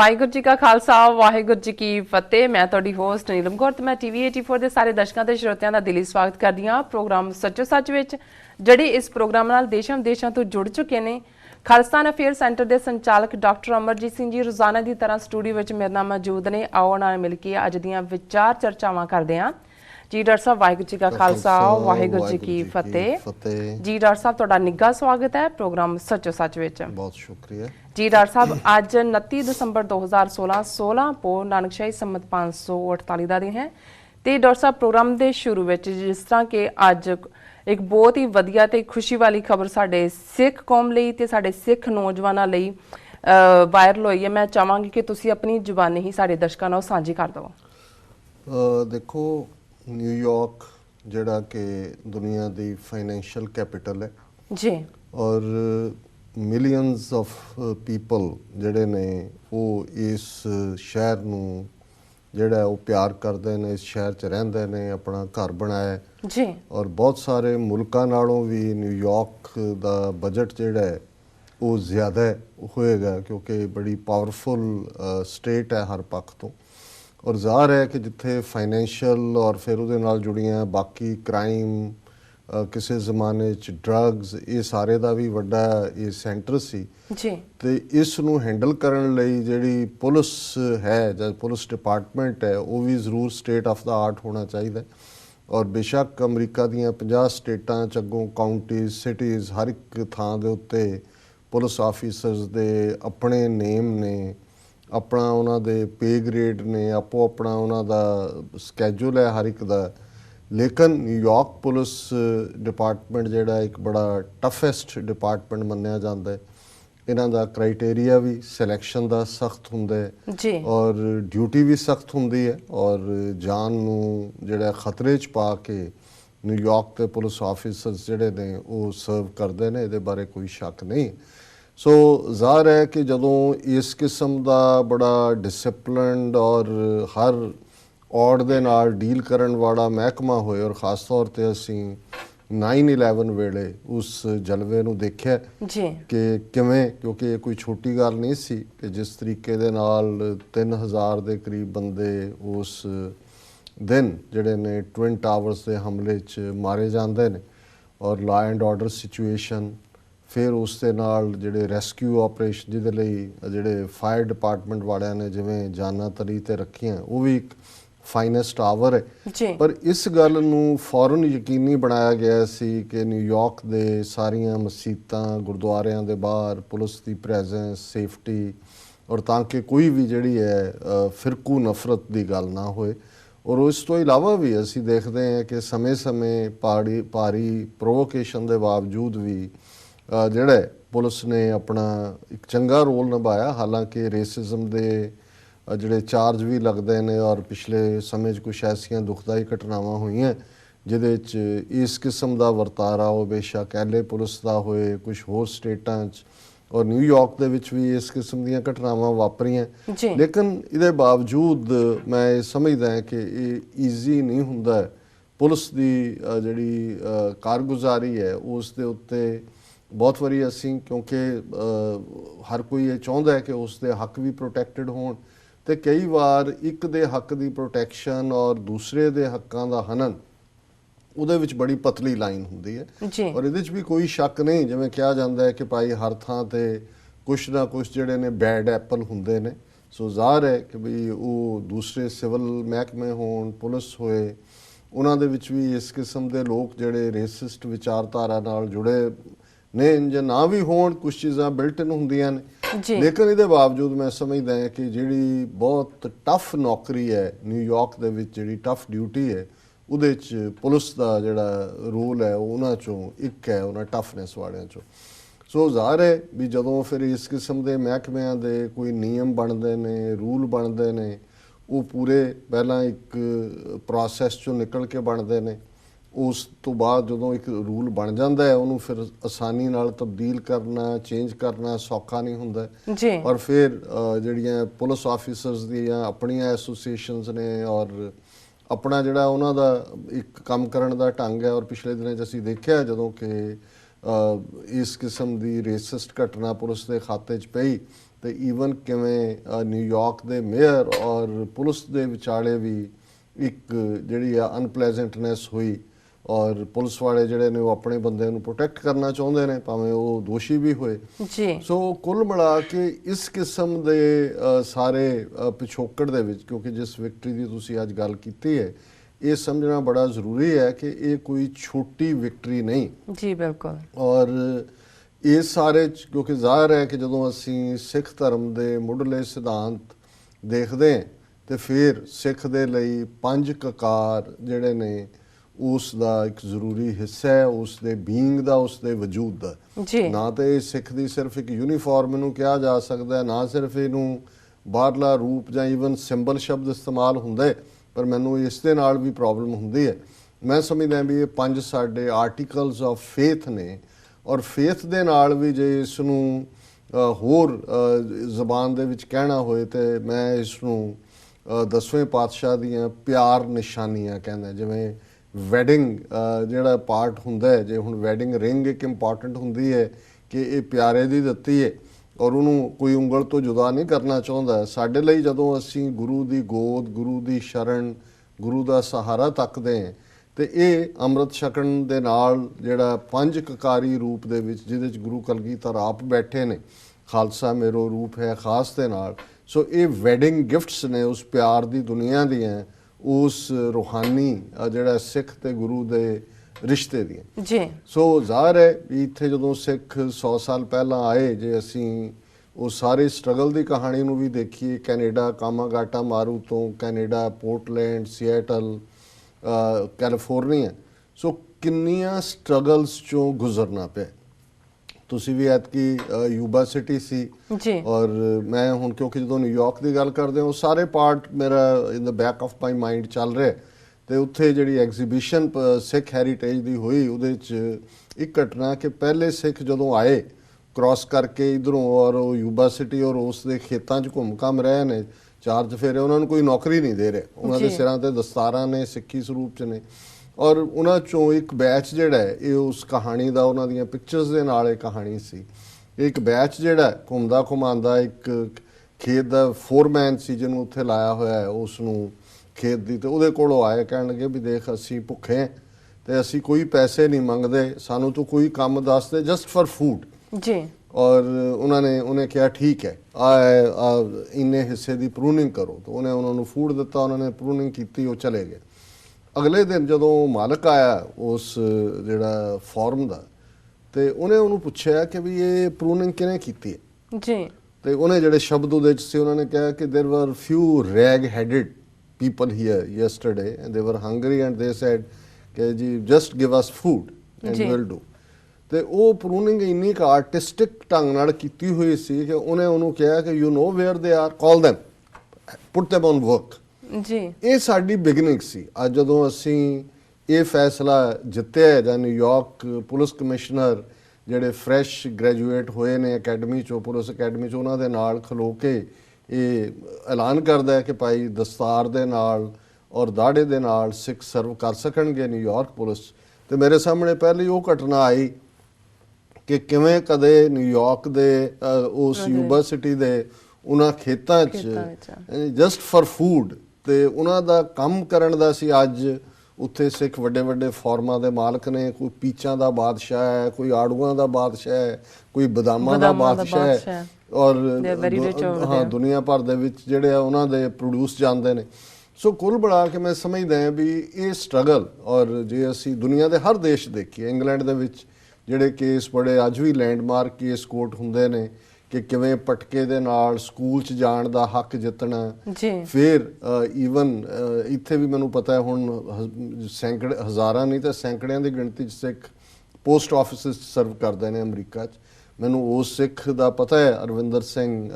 ਵਾਹਿਗੁਰੂ ਜੀ ਕਾ ਖਾਲਸਾ ਵਾਹਿਗੁਰੂ ਜੀ ਕੀ ਫਤਿਹ। ਮੈਂ ਤੁਹਾਡੀ ਹੋਸਟ ਨੀਲਮ ਕੌਰ ਤੇ ਮੈਂ ਟੀਵੀ 84 ਦੇ ਸਾਰੇ ਦਰਸ਼ਕਾਂ ਤੇ ਸਰੋਤਿਆਂ ਦਾ ਦਿਲੀ ਸਵਾਗਤ ਕਰਦੀ ਹਾਂ ਪ੍ਰੋਗਰਾਮ ਸੱਚੋ ਸੱਚ ਵਿੱਚ ਜਿਹੜੇ ਇਸ ਪ੍ਰੋਗਰਾਮ ਨਾਲ ਦੇਸ਼ਾਂ ਵਿਦੇਸ਼ਾਂ ਤੋਂ ਜੁੜ ਚੁੱਕੇ ਨੇ। ਖਾਲਸਤਾਨ ਅਫੇਅਰ ਸੈਂਟਰ ਦੇ ਸੰਚਾਲਕ ਡਾਕਟਰ ਅਮਰਜੀਤ ਸਿੰਘ ਜੀ ਰੋਜ਼ਾਨਾ ਦੀ ਤਰ੍ਹਾਂ ਸਟੂਡੀਓ ਵਿੱਚ ਮੇਰੇ ਨਾਲ ਮੌਜੂਦ ਨੇ। ਆਓ ਨਾਲ ਮਿਲ ਕੇ ਅੱਜ ਦੀਆਂ ਵਿਚਾਰ ਚਰਚਾਵਾਂ ਕਰਦੇ ਹਾਂ। ਜੀ ਡਾਕਟਰ ਸਾਹਿਬ ਵਾਹਿਗੁਰੂ ਜੀ ਕਾ ਖਾਲਸਾ ਵਾਹਿਗੁਰੂ ਜੀ ਕੀ ਫਤਿਹ। ਜੀ ਡਾਕਟਰ ਸਾਹਿਬ ਤੁਹਾਡਾ ਨਿੱਘਾ ਸਵਾਗਤ ਹੈ ਪ੍ਰੋਗਰਾਮ ਸੱਚੋ ਸੱਚ ਵਿੱਚ। ਬਹੁਤ ਸ਼ੁਕਰੀਆ। ਜੀ ਡਾਕਟਰ ਸਾਹਿਬ ਅੱਜ 29 ਦਸੰਬਰ 2016 16 ਪੋ ਨਾਨਕਸ਼ਾਹੀ ਸੰਮਤ 548 ਦਾ ਦਿਨ ਹੈ। ਤੇ ਡਾਕਟਰ ਸਾਹਿਬ ਪ੍ਰੋਗਰਾਮ ਦੇ ਸ਼ੁਰੂ ਵਿੱਚ ਜਿਸ ਤਰ੍ਹਾਂ ਕਿ ਅੱਜ ਇੱਕ ਬਹੁਤ ਹੀ ਵਧੀਆ ਤੇ ਖੁਸ਼ੀ ਵਾਲੀ ਖਬਰ ਸਾਡੇ ਸਿੱਖ ਕੌਮ ਲਈ ਤੇ ਸਾਡੇ ਸਿੱਖ ਨੌਜਵਾਨਾਂ ਲਈ ਵਾਇਰਲ ਹੋਈ ਹੈ। ਮੈਂ ਚਾਹਾਂਗੀ ਕਿ ਤੁਸੀਂ ਆਪਣੀ ਜ਼ੁਬਾਨੀ ਹੀ ਸਾਡੇ ਦਰਸ਼ਕਾਂ ਨਾਲ ਸਾਂਝੀ ਕਰ ਦਿਓ ਦੇਖੋ ਨਿਊਯਾਰਕ ਜਿਹੜਾ ਕਿ ਦੁਨੀਆ ਦੀ ਫਾਈਨੈਂਸ਼ੀਅਲ ਕੈਪੀਟਲ ਹੈ। ਜੀ। ਔਰ ਮਿਲੀਅਨਸ ਆਫ ਪੀਪਲ ਜਿਹੜੇ ਨੇ ਉਹ ਇਸ ਸ਼ਹਿਰ ਨੂੰ ਜਿਹੜਾ ਉਹ ਪਿਆਰ ਕਰਦੇ ਨੇ ਇਸ ਸ਼ਹਿਰ 'ਚ ਰਹਿੰਦੇ ਨੇ ਆਪਣਾ ਘਰ ਬਣਾਇਆ। ਜੀ ਔਰ ਬਹੁਤ ਸਾਰੇ ਮੁਲਕਾਂ ਨਾਲੋਂ ਵੀ ਨਿਊਯਾਰਕ ਦਾ ਬਜਟ ਜਿਹੜਾ ਹੈ ਉਹ ਜ਼ਿਆਦਾ ਹੋਏਗਾ ਕਿਉਂਕਿ ਬੜੀ ਪਾਵਰਫੁਲ ਸਟੇਟ ਹੈ ਹਰ ਪੱਖ ਤੋਂ ਔਰ ਜ਼ਾਹਰ ਹੈ ਕਿ ਜਿੱਥੇ ਫਾਈਨੈਂਸ਼ੀਅਲ ਔਰ ਫਿਰ ਉਹਦੇ ਨਾਲ ਜੁੜੀਆਂ ਬਾਕੀ ਕ੍ਰਾਈਮ ਕਿਸੇ ਜ਼ਮਾਨੇ 'ਚ ਡਰੱਗਸ ਇਹ ਸਾਰੇ ਦਾ ਵੀ ਵੱਡਾ ਇਹ ਸੈਂਟਰ ਸੀ। ਜੀ। ਤੇ ਇਸ ਨੂੰ ਹੈਂਡਲ ਕਰਨ ਲਈ ਜਿਹੜੀ ਪੁਲਿਸ ਹੈ ਜਾਂ ਪੁਲਿਸ ਡਿਪਾਰਟਮੈਂਟ ਹੈ ਉਹ ਵੀ ਜ਼ਰੂਰ ਸਟੇਟ ਆਫ ਦਾ ਆਰਟ ਹੋਣਾ ਚਾਹੀਦਾ। ਔਰ ਬੇਸ਼ੱਕ ਅਮਰੀਕਾ ਦੀਆਂ 50 ਸਟੇਟਾਂ ਚ ਅੱਗੋਂ ਕਾਉਂਟੀਜ਼ ਸਿਟੀਜ਼ ਹਰ ਇੱਕ ਥਾਂ ਦੇ ਉੱਤੇ ਪੁਲਿਸ ਆਫੀਸਰਸ ਦੇ ਆਪਣੇ ਨੇਮ ਨੇ ਆਪਣਾ ਉਹਨਾਂ ਦੇ ਪੇ ਗ੍ਰੇਡ ਨੇ ਆਪੋ ਆਪਣਾ ਉਹਨਾਂ ਦਾ ਸਕੇਜੂਲ ਹੈ ਹਰ ਇੱਕ ਦਾ। ਲੇਕਿਨ ਨਿਊਯਾਰਕ ਪੁਲਿਸ ਡਿਪਾਰਟਮੈਂਟ ਜਿਹੜਾ ਇੱਕ ਬੜਾ ਟਫੈਸਟ ਡਿਪਾਰਟਮੈਂਟ ਮੰਨਿਆ ਜਾਂਦਾ ਹੈ। ਇਹਨਾਂ ਦਾ ਕ੍ਰਾਈਟੇਰੀਆ ਵੀ ਸਿਲੈਕਸ਼ਨ ਦਾ ਸਖਤ ਹੁੰਦਾ ਹੈ ਜੀ। ਔਰ ਡਿਊਟੀ ਵੀ ਸਖਤ ਹੁੰਦੀ ਹੈ ਔਰ ਜਾਨ ਨੂੰ ਜਿਹੜਾ ਖਤਰੇ 'ਚ ਪਾ ਕੇ ਨਿਊਯਾਰਕ ਦੇ ਪੁਲਿਸ ਆਫੀਸਰਸ ਜਿਹੜੇ ਨੇ ਉਹ ਸਰਵ ਕਰਦੇ ਨੇ ਇਹਦੇ ਬਾਰੇ ਕੋਈ ਸ਼ੱਕ ਨਹੀਂ। ਸੋ ਜ਼ਾਹਰ ਹੈ ਕਿ ਜਦੋਂ ਇਸ ਕਿਸਮ ਦਾ ਬੜਾ ਡਿਸਪਲਿਨਡ ਔਰ ਹਰ ਔੜ ਦੇ ਨਾਲ ਡੀਲ ਕਰਨ ਵਾਲਾ ਮਹਿਕਮਾ ਹੋਏ ਔਰ ਖਾਸ ਤੌਰ ਤੇ ਅਸੀਂ 9/11 ਵੇਲੇ ਉਸ ਜਲਵੇ ਨੂੰ ਦੇਖਿਆ ਜੀ। ਕਿ ਕਿਵੇਂ ਕਿਉਂਕਿ ਇਹ ਕੋਈ ਛੋਟੀ ਗੱਲ ਨਹੀਂ ਸੀ ਕਿ ਜਿਸ ਤਰੀਕੇ ਦੇ ਨਾਲ 3000 ਦੇ ਕਰੀਬ ਬੰਦੇ ਉਸ ਦਿਨ ਜਿਹੜੇ ਨੇ ਟਵਿਨ ਟਾਵਰਸ ਦੇ ਹਮਲੇ 'ਚ ਮਾਰੇ ਜਾਂਦੇ ਨੇ ਔਰ ਲਾ ਐਂਡ ਆਰਡਰ ਸਿਚੁਏਸ਼ਨ ਫਿਰ ਉਸ ਦੇ ਨਾਲ ਜਿਹੜੇ ਰੈਸਕਿਊ ਆਪਰੇਸ਼ਨ ਜਿਹਦੇ ਲਈ ਜਿਹੜੇ ਫਾਇਰ ਡਿਪਾਰਟਮੈਂਟ ਵਾਲਿਆਂ ਨੇ ਜਿਵੇਂ ਜਾਨਾਂ ਤਰੀ ਤੇ ਰੱਖੀਆਂ ਉਹ ਵੀ ਇੱਕ ਫਾਈਨੈਸਟ ਆਵਰ ਹੈ। ਪਰ ਇਸ ਗੱਲ ਨੂੰ ਫੌਰਨ ਯਕੀਨੀ ਬਣਾਇਆ ਗਿਆ ਸੀ ਕਿ ਨਿਊਯਾਰਕ ਦੇ ਸਾਰੀਆਂ ਮਸਜਿਦਾਂ ਗੁਰਦੁਆਰਿਆਂ ਦੇ ਬਾਹਰ ਪੁਲਿਸ ਦੀ ਪ੍ਰੈਜ਼ੈਂਸ ਸੇਫਟੀ ਔਰ ਤਾਂ ਕਿ ਕੋਈ ਵੀ ਜਿਹੜੀ ਹੈ ਫਿਰਕੂ ਨਫ਼ਰਤ ਦੀ ਗੱਲ ਨਾ ਹੋਏ। ਔਰ ਉਸ ਤੋਂ ਇਲਾਵਾ ਵੀ ਅਸੀਂ ਦੇਖਦੇ ਹਾਂ ਕਿ ਸਮੇਂ-ਸਮੇਂ ਪਾੜੀ ਭਾਰੀ ਪ੍ਰੋਵੋਕੇਸ਼ਨ ਦੇ ਬਾਵਜੂਦ ਵੀ ਜਿਹੜਾ ਪੁਲਿਸ ਨੇ ਆਪਣਾ ਇੱਕ ਚੰਗਾ ਰੋਲ ਨਿਭਾਇਆ। ਹਾਲਾਂਕਿ ਰੇਸਿਜ਼ਮ ਦੇ ਜਿਹੜੇ ਚਾਰਜ ਵੀ ਲੱਗਦੇ ਨੇ ਔਰ ਪਿਛਲੇ ਸਮੇਂ 'ਚ ਕੁਝ ਐਸੀਆਂ ਦੁਖਦਾਈ ਘਟਨਾਵਾਂ ਹੋਈਆਂ ਜਿਹਦੇ 'ਚ ਇਸ ਕਿਸਮ ਦਾ ਵਰਤਾਰਾ ਉਹ ਬੇਸ਼ੱਕ ਐਲਏ ਪੁਲਿਸ ਦਾ ਹੋਏ ਕੁਝ ਹੋਰ ਸਟੇਟਾਂ 'ਚ ਔਰ ਨਿਊਯਾਰਕ ਦੇ ਵਿੱਚ ਵੀ ਇਸ ਕਿਸਮ ਦੀਆਂ ਘਟਨਾਵਾਂ ਵਾਪਰੀਆਂ। ਲੇਕਿਨ ਇਹਦੇ ਬਾਵਜੂਦ ਮੈਂ ਇਹ ਸਮਝਦਾ ਹਾਂ ਕਿ ਇਹ ਈਜ਼ੀ ਨਹੀਂ ਹੁੰਦਾ। ਪੁਲਿਸ ਦੀ ਜਿਹੜੀ ਕਾਰਗੁਜ਼ਾਰੀ ਹੈ ਉਸ ਦੇ ਉੱਤੇ ਬਹੁਤ ਵਾਰੀ ਅਸੀਂ ਕਿਉਂਕਿ ਹਰ ਕੋਈ ਇਹ ਚਾਹੁੰਦਾ ਹੈ ਕਿ ਉਸ ਦੇ ਹੱਕ ਵੀ ਪ੍ਰੋਟੈਕਟਿਡ ਹੋਣ। ਤੇ ਕਈ ਵਾਰ ਇੱਕ ਦੇ ਹੱਕ ਦੀ ਪ੍ਰੋਟੈਕਸ਼ਨ ਔਰ ਦੂਸਰੇ ਦੇ ਹੱਕਾਂ ਦਾ ਹਨਨ ਉਹਦੇ ਵਿੱਚ ਬੜੀ ਪਤਲੀ ਲਾਈਨ ਹੁੰਦੀ ਹੈ। ਔਰ ਇਹਦੇ 'ਚ ਵੀ ਕੋਈ ਸ਼ੱਕ ਨਹੀਂ ਜਿਵੇਂ ਕਿਹਾ ਜਾਂਦਾ ਹੈ ਕਿ ਭਾਈ ਹਰ ਥਾਂ ਤੇ ਕੁਛ ਨਾ ਕੁਛ ਜਿਹੜੇ ਨੇ ਬੈਡ ਐਪਲ ਹੁੰਦੇ ਨੇ। ਸੋ ਜ਼ਾਹਰ ਹੈ ਕਿ ਵੀ ਉਹ ਦੂਸਰੇ ਸਿਵਲ ਮਹਿਕਮੇ ਹੋਣ ਪੁਲਿਸ ਹੋਏ ਉਹਨਾਂ ਦੇ ਵਿੱਚ ਵੀ ਇਸ ਕਿਸਮ ਦੇ ਲੋਕ ਜਿਹੜੇ ਰੇਸਿਸਟ ਵਿਚਾਰਧਾਰਾ ਨਾਲ ਜੁੜੇ ਨੇ ਜੇ ਨਾ ਵੀ ਹੋਣ ਕੁਝ ਚੀਜ਼ਾਂ ਬਿਲਟ ਇਨ ਹੁੰਦੀਆਂ ਨੇ। ਲੇਕਿਨ ਇਹਦੇ ਬਾਵਜੂਦ ਮੈਂ ਸਮਝਦਾ ਹਾਂ ਕਿ ਜਿਹੜੀ ਬਹੁਤ ਟਫ ਨੌਕਰੀ ਹੈ ਨਿਊਯਾਰਕ ਦੇ ਵਿੱਚ ਜਿਹੜੀ ਟਫ ਡਿਊਟੀ ਹੈ ਉਹਦੇ 'ਚ ਪੁਲਿਸ ਦਾ ਜਿਹੜਾ ਰੋਲ ਹੈ ਉਹ ਉਹਨਾਂ ਚੋਂ ਇੱਕ ਹੈ ਉਹਨਾਂ ਟਫਨੈਸ ਵਾਲਿਆਂ ਚੋਂ। ਸੋ ਜ਼ਾਹਰ ਹੈ ਵੀ ਜਦੋਂ ਫਿਰ ਇਸ ਕਿਸਮ ਦੇ ਮਹਿਕਮਿਆਂ ਦੇ ਕੋਈ ਨਿਯਮ ਬਣਦੇ ਨੇ ਰੂਲ ਬਣਦੇ ਨੇ ਉਹ ਪੂਰੇ ਪਹਿਲਾਂ ਇੱਕ ਪ੍ਰੋਸੈਸ ਚੋਂ ਨਿਕਲ ਕੇ ਬਣਦੇ ਨੇ। ਉਸ ਤੋਂ ਬਾਅਦ ਜਦੋਂ ਇੱਕ ਰੂਲ ਬਣ ਜਾਂਦਾ ਹੈ ਉਹਨੂੰ ਫਿਰ ਆਸਾਨੀ ਨਾਲ ਤਬਦੀਲ ਕਰਨਾ ਚੇਂਜ ਕਰਨਾ ਸੌਖਾ ਨਹੀਂ ਹੁੰਦਾ ਜੀ। ਔਰ ਫਿਰ ਜਿਹੜੀਆਂ ਪੁਲਿਸ ਆਫੀਸਰਸ ਦੀਆਂ ਆਪਣੀਆਂ ਐਸੋਸੀਏਸ਼ਨਸ ਨੇ ਔਰ ਆਪਣਾ ਜਿਹੜਾ ਉਹਨਾਂ ਦਾ ਇੱਕ ਕੰਮ ਕਰਨ ਦਾ ਢੰਗ ਹੈ ਔਰ ਪਿਛਲੇ ਦਿਨਾਂ 'ਚ ਅਸੀਂ ਦੇਖਿਆ ਜਦੋਂ ਕਿ ਇਸ ਕਿਸਮ ਦੀ ਰੇਸਿਸਟ ਘਟਨਾ ਪੁਲਿਸ ਦੇ ਖਾਤੇ 'ਚ ਪਈ ਤੇ ਈਵਨ ਕਿਵੇਂ ਨਿਊਯਾਰਕ ਦੇ ਮੇਅਰ ਔਰ ਪੁਲਿਸ ਦੇ ਵਿਚਾਲੇ ਵੀ ਇੱਕ ਜਿਹੜੀ ਆ ਅਨਪਲੇਜ਼ੈਂਟਨੈਸ ਹੋਈ ਔਰ ਪੁਲਿਸ ਵਾਲੇ ਜਿਹੜੇ ਨੇ ਉਹ ਆਪਣੇ ਬੰਦੇ ਨੂੰ ਪ੍ਰੋਟੈਕਟ ਕਰਨਾ ਚਾਹੁੰਦੇ ਨੇ ਭਾਵੇਂ ਉਹ ਦੋਸ਼ੀ ਵੀ ਹੋਏ। ਜੀ। ਸੋ ਕੁੱਲ ਮਿਲਾ ਕੇ ਇਸ ਕਿਸਮ ਦੇ ਸਾਰੇ ਪਿਛੋਕੜ ਦੇ ਵਿੱਚ ਕਿਉਂਕਿ ਜਿਸ ਵਿਕਟਰੀ ਦੀ ਤੁਸੀਂ ਅੱਜ ਗੱਲ ਕੀਤੀ ਹੈ ਇਹ ਸਮਝਣਾ ਬੜਾ ਜ਼ਰੂਰੀ ਹੈ ਕਿ ਇਹ ਕੋਈ ਛੋਟੀ ਵਿਕਟਰੀ ਨਹੀਂ। ਜੀ ਬਿਲਕੁਲ। ਔਰ ਇਹ ਸਾਰੇ ਕਿਉਂਕਿ ਜ਼ਾਹਰ ਹੈ ਕਿ ਜਦੋਂ ਅਸੀਂ ਸਿੱਖ ਧਰਮ ਦੇ ਮੁੱਢਲੇ ਸਿਧਾਂਤ ਦੇਖਦੇ ਹਾਂ ਤੇ ਫਿਰ ਸਿੱਖ ਦੇ ਲਈ ਪੰਜ ਕਕਾਰ ਜਿਹੜੇ ਨੇ ਉਸ ਦਾ ਇੱਕ ਜ਼ਰੂਰੀ ਹਿੱਸਾ ਹੈ ਉਸ ਦੇ ਬੀਇੰਗ ਦਾ ਉਸ ਦੇ ਵਜੂਦ ਦਾ। ਜੀ। ਨਾ ਤੇ ਇਹ ਸਿੱਖ ਦੀ ਸਿਰਫ ਇੱਕ ਯੂਨੀਫਾਰਮ ਨੂੰ ਕਿਹਾ ਜਾ ਸਕਦਾ ਹੈ ਨਾ ਸਿਰਫ ਇਹਨੂੰ ਬਾਹਰਲਾ ਰੂਪ ਜਾਂ ਈਵਨ ਸਿੰਬਲ ਸ਼ਬਦ ਇਸਤੇਮਾਲ ਹੁੰਦਾ ਪਰ ਮੈਨੂੰ ਇਸ ਦੇ ਨਾਲ ਵੀ ਪ੍ਰੋਬਲਮ ਹੁੰਦੀ ਹੈ। ਮੈਂ ਸਮਝਦਾ ਵੀ ਇਹ ਪੰਜ ਸਾਡੇ ਆਰਟੀਕਲਸ ਆਫ ਫੇਥ ਨੇ ਔਰ ਫੇਥ ਦੇ ਨਾਲ ਵੀ ਜੇ ਇਸ ਨੂੰ ਹੋਰ ਜ਼ਬਾਨ ਦੇ ਵਿੱਚ ਕਹਿਣਾ ਹੋਏ ਤੇ ਮੈਂ ਇਸ ਨੂੰ ਦਸਵੇਂ ਪਾਤਸ਼ਾਹ ਦੀਆਂ ਪਿਆਰ ਨਿਸ਼ਾਨੀਆਂ ਕਹਿੰਦਾ ਜਿਵੇਂ ਵੈਡਿੰਗ ਜਿਹੜਾ ਪਾਰਟ ਹੁੰਦਾ ਹੈ, ਜੇ ਹੁਣ ਵੈਡਿੰਗ ਰਿੰਗ ਇੱਕ ਇੰਪੋਰਟੈਂਟ ਹੁੰਦੀ ਹੈ ਕਿ ਇਹ ਪਿਆਰੇ ਦੀ ਦਿੱਤੀ ਹੈ ਔਰ ਉਹਨੂੰ ਕੋਈ ਉਂਗਲ ਤੋਂ ਜੁਦਾ ਨਹੀਂ ਕਰਨਾ ਚਾਹੁੰਦਾ, ਸਾਡੇ ਲਈ ਜਦੋਂ ਅਸੀਂ ਗੁਰੂ ਦੀ ਗੋਦ, ਗੁਰੂ ਦੀ ਸ਼ਰਨ, ਗੁਰੂ ਦਾ ਸਹਾਰਾ ਤੱਕਦੇ ਹਾਂ, ਤੇ ਇਹ ਅੰਮ੍ਰਿਤ ਛਕਣ ਦੇ ਨਾਲ ਜਿਹੜਾ ਪੰਜ ਕਕਾਰੀ ਰੂਪ ਦੇ ਵਿੱਚ, ਜਿਹਦੇ ਵਿੱਚ ਗੁਰੂ ਕਲਗੀਧਰ ਆਪ ਬੈਠੇ ਨੇ, ਖਾਲਸਾ ਮੇਰੋ ਰੂਪ ਹੈ ਖਾਸ ਦੇ ਨਾਲ, ਸੋ ਇਹ ਵੈਡਿੰਗ ਗਿਫਟਸ ਨੇ ਉਸ ਪਿਆਰ ਦੀ ਦੁਨੀਆ ਦੀਆਂ ਉਸ ਰੂਹਾਨੀ ਜਿਹੜਾ ਸਿੱਖ ਤੇ ਗੁਰੂ ਦੇ ਰਿਸ਼ਤੇ ਦੀਆਂ ਜੀ। ਸੋ ਜ਼ਾਹਰ ਹੈ ਵੀ ਇੱਥੇ ਜਦੋਂ ਸਿੱਖ 100 ਸਾਲ ਪਹਿਲਾਂ ਆਏ ਜੇ ਅਸੀਂ ਉਹ ਸਾਰੇ ਸਟਰਗਲ ਦੀ ਕਹਾਣੀ ਨੂੰ ਵੀ ਦੇਖੀਏ ਕੈਨੇਡਾ ਕਾਮਾਗਾਟਾ ਮਾਰੂ ਤੋਂ Canada Portland Seattle California. So ਕਿੰਨੀਆਂ ਸਟਰਗਲਸ ਚੋਂ ਗੁਜ਼ਰਨਾ ਪਿਆ। ਤੁਸੀਂ ਵੀ ਐਤਕੀ ਯੂਬਾ ਸਿਟੀ ਸੀ। ਜੀ। ਔਰ ਮੈਂ ਹੁਣ ਕਿਉਂਕਿ ਜਦੋਂ ਨਿਊਯਾਰਕ ਦੀ ਗੱਲ ਕਰਦੇ ਹਾਂ ਉਹ ਸਾਰੇ ਪਾਰਟ ਮੇਰਾ in the back of my mind ਚੱਲ ਰਿਹਾ ਤੇ ਉੱਥੇ ਜਿਹੜੀ ਐਗਜ਼ੀਬਿਸ਼ਨ ਸਿੱਖ ਹੈਰੀਟੇਜ ਦੀ ਹੋਈ ਉਹਦੇ ਚ ਇੱਕ ਘਟਨਾ ਕਿ ਪਹਿਲੇ ਸਿੱਖ ਜਦੋਂ ਆਏ ਕ੍ਰਾਸ ਕਰਕੇ ਇਧਰੋਂ ਔਰ ਉਹ ਯੂਬਾ ਸਿਟੀ ਔਰ ਉਸ ਦੇ ਖੇਤਾਂ 'ਚ ਘੁੰਮ ਘੰਮ ਰਹੇ ਨੇ ਚਾਰਜ ਫੇਰੇ ਉਹਨਾਂ ਨੂੰ ਕੋਈ ਨੌਕਰੀ ਨਹੀਂ ਦੇ ਰਹੇ। ਉਹਨਾਂ ਦੇ। ਸਿਰਾਂ ਤੇ ਦਸਤਾਰਾਂ ਨੇ ਸਿੱਖੀ ਸਰੂਪ 'ਚ ਨੇ। ਔਰ ਉਹਨਾਂ ਚੋਂ ਇੱਕ ਬੈਚ ਜਿਹੜਾ ਹੈ ਇਹ ਉਸ ਕਹਾਣੀ ਦਾ ਉਹਨਾਂ ਦੀਆਂ ਪਿਕਚਰਸ ਦੇ ਨਾਲ ਇਹ ਕਹਾਣੀ ਸੀ। ਇੱਕ ਬੈਚ ਜਿਹੜਾ ਘੁੰਮਦਾ ਘੁਮਾਉਂਦਾ ਇੱਕ ਖੇਤ ਦਾ ਫੋਰਮੈਨ ਸੀ ਜਿਹਨੂੰ ਉੱਥੇ ਲਾਇਆ ਹੋਇਆ ਹੈ ਉਸ ਨੂੰ ਖੇਤ ਦੀ। ਤੇ ਉਹਦੇ ਕੋਲੋਂ ਆਏ ਕਹਿਣ ਲੱਗੇ ਵੀ ਦੇਖ ਅਸੀਂ ਭੁੱਖੇ ਹਾਂ ਤੇ ਅਸੀਂ ਕੋਈ ਪੈਸੇ ਨਹੀਂ ਮੰਗਦੇ ਸਾਨੂੰ ਤੂੰ ਕੋਈ ਕੰਮ ਦੱਸ ਦੇ ਜਸਟ ਫॉर ਫੂਡ ਜੀ। ਔਰ ਉਹਨਾਂ ਨੇ ਉਹਨੇ ਕਿਹਾ ਠੀਕ ਹੈ ਆ ਆ ਇੰਨੇ ਹਿੱਸੇ ਦੀ ਪ੍ਰੂਨਿੰਗ ਕਰੋ। ਤਾਂ ਉਹਨੇ ਉਹਨਾਂ ਨੂੰ ਫੂਡ ਦਿੱਤਾ ਉਹਨਾਂ ਨੇ ਪ੍ਰੂਨਿੰਗ ਕੀਤੀ ਉਹ ਚਲੇ ਗਏ। ਅਗਲੇ ਦਿਨ ਜਦੋਂ ਮਾਲਕ ਆਇਆ ਉਸ ਜਿਹੜਾ ਫਾਰਮ ਦਾ ਤੇ ਉਹਨੇ ਉਹਨੂੰ ਪੁੱਛਿਆ ਕਿ ਵੀ ਇਹ ਪ੍ਰੂਨਿੰਗ ਕਿਨੇ ਕੀਤੀ ਹੈ? ਜੀ। ਤੇ ਉਹਨੇ ਜਿਹੜੇ ਸ਼ਬਦ ਉਹਦੇ ਵਿੱਚ ਸੀ ਉਹਨਾਂ ਨੇ ਕਿਹਾ ਕਿ there were few rag headed people here yesterday and they were hungry and they said ਕਿ ਜੀ just give us food and we'll do ਤੇ ਉਹ ਪ੍ਰੂਨਿੰਗ ਇੰਨੀ ਕ ਆਰਟਿਸਟਿਕ ਢੰਗ ਨਾਲ ਕੀਤੀ ਹੋਈ ਸੀ ਕਿ ਉਹਨੇ ਉਹਨੂੰ ਕਿਹਾ ਕਿ you know where they are call them put them on work ਜੀ। ਇਹ ਸਾਡੀ ਬਿਗਨਿੰਗ ਸੀ। ਅੱਜ ਜਦੋਂ ਅਸੀਂ ਇਹ ਫੈਸਲਾ ਜਿੱਤਿਆ ਜਾਂ ਨਿਊਯਾਰਕ ਪੁਲਿਸ ਕਮਿਸ਼ਨਰ ਜਿਹੜੇ ਫਰੈਸ਼ ਗ੍ਰੈਜੂਏਟ ਹੋਏ ਨੇ ਅਕੈਡਮੀ ਚੋਂ ਪੁਲਿਸ ਅਕੈਡਮੀ ਚੋਂ ਉਹਨਾਂ ਦੇ ਨਾਲ ਖਲੋ ਕੇ ਇਹ ਐਲਾਨ ਕਰਦਾ ਹੈ ਕਿ ਭਾਈ ਦਸਤਾਰ ਦੇ ਨਾਲ ਔਰ ਦਾੜੇ ਦੇ ਨਾਲ ਸਿੱਖ ਸਰਵ ਕਰ ਸਕਣਗੇ ਨਿਊਯਾਰਕ ਪੁਲਿਸ। ਤੇ ਮੇਰੇ ਸਾਹਮਣੇ ਪਹਿਲੀ ਉਹ ਘਟਨਾ ਆਈ ਕਿ ਕਿਵੇਂ ਕਦੇ ਨਿਊਯਾਰਕ ਦੇ ਉਸ ਯੂਨੀਵਰਸਿਟੀ ਦੇ ਉਹਨਾਂ ਖੇਤਾਂ 'ਚ। ਜਸਟ ਫॉर ਫੂਡ ਤੇ ਉਹਨਾਂ ਦਾ ਕੰਮ ਕਰਨ ਦਾ ਸੀ ਅੱਜ ਉੱਥੇ ਸਿੱਖ ਵੱਡੇ ਵੱਡੇ ਫਾਰਮਾਂ ਦੇ ਮਾਲਕ ਨੇ ਕੋਈ ਪੀਚਾਂ ਦਾ ਬਾਦਸ਼ਾਹ ਹੈ ਕੋਈ ਆੜੂਆਂ ਦਾ ਬਾਦਸ਼ਾਹ ਹੈ ਕੋਈ ਬਦਾਮਾਂ ਦਾ ਬਾਦਸ਼ਾਹ ਹੈ। ਔਰ ਹਾਂ. ਦੁਨੀਆ ਭਰ ਦੇ ਵਿੱਚ ਜਿਹੜੇ ਆ ਉਹਨਾਂ ਦੇ ਪ੍ਰੋਡਿਊਸ ਜਾਂਦੇ ਨੇ ਸੋ ਕੁੱਲ ਬਣਾ ਕੇ ਮੈਂ ਸਮਝਦਾ ਹਾਂ ਵੀ ਇਹ ਸਟਰਗਲ ਔਰ ਜੇ ਅਸੀਂ ਦੁਨੀਆ ਦੇ ਹਰ ਦੇਸ਼ ਦੇਖੀਏ ਇੰਗਲੈਂਡ ਦੇ ਵਿੱਚ ਜਿਹੜੇ ਕੇਸ ਬੜੇ ਅੱਜ ਵੀ ਲੈਂਡਮਾਰਕ ਕੇਸ ਕੋਰਟ ਹੁੰਦੇ ਨੇ ਕਿ ਕਿਵੇਂ ਪਟਕੇ ਦੇ ਨਾਲ ਸਕੂਲ 'ਚ ਜਾਣ ਦਾ ਹੱਕ ਜਿੱਤਣਾ। ਜੀ। ਫਿਰ ਈਵਨ ਇੱਥੇ ਵੀ ਮੈਨੂੰ ਪਤਾ ਹੈ ਹੁਣ ਸੈਂਕੜੇ ਹਜ਼ਾਰਾਂ ਨਹੀਂ ਤਾਂ ਸੈਂਕੜਿਆਂ ਦੀ ਗਿਣਤੀ 'ਚ ਸਿੱਖ ਪੋਸਟ ਆਫਿਸਿਸ ਸਰਵ ਕਰਦੇ ਨੇ ਅਮਰੀਕਾ 'ਚ। ਮੈਨੂੰ ਉਸ ਸਿੱਖ ਦਾ ਪਤਾ ਹੈ ਅਰਵਿੰਦਰ ਸਿੰਘ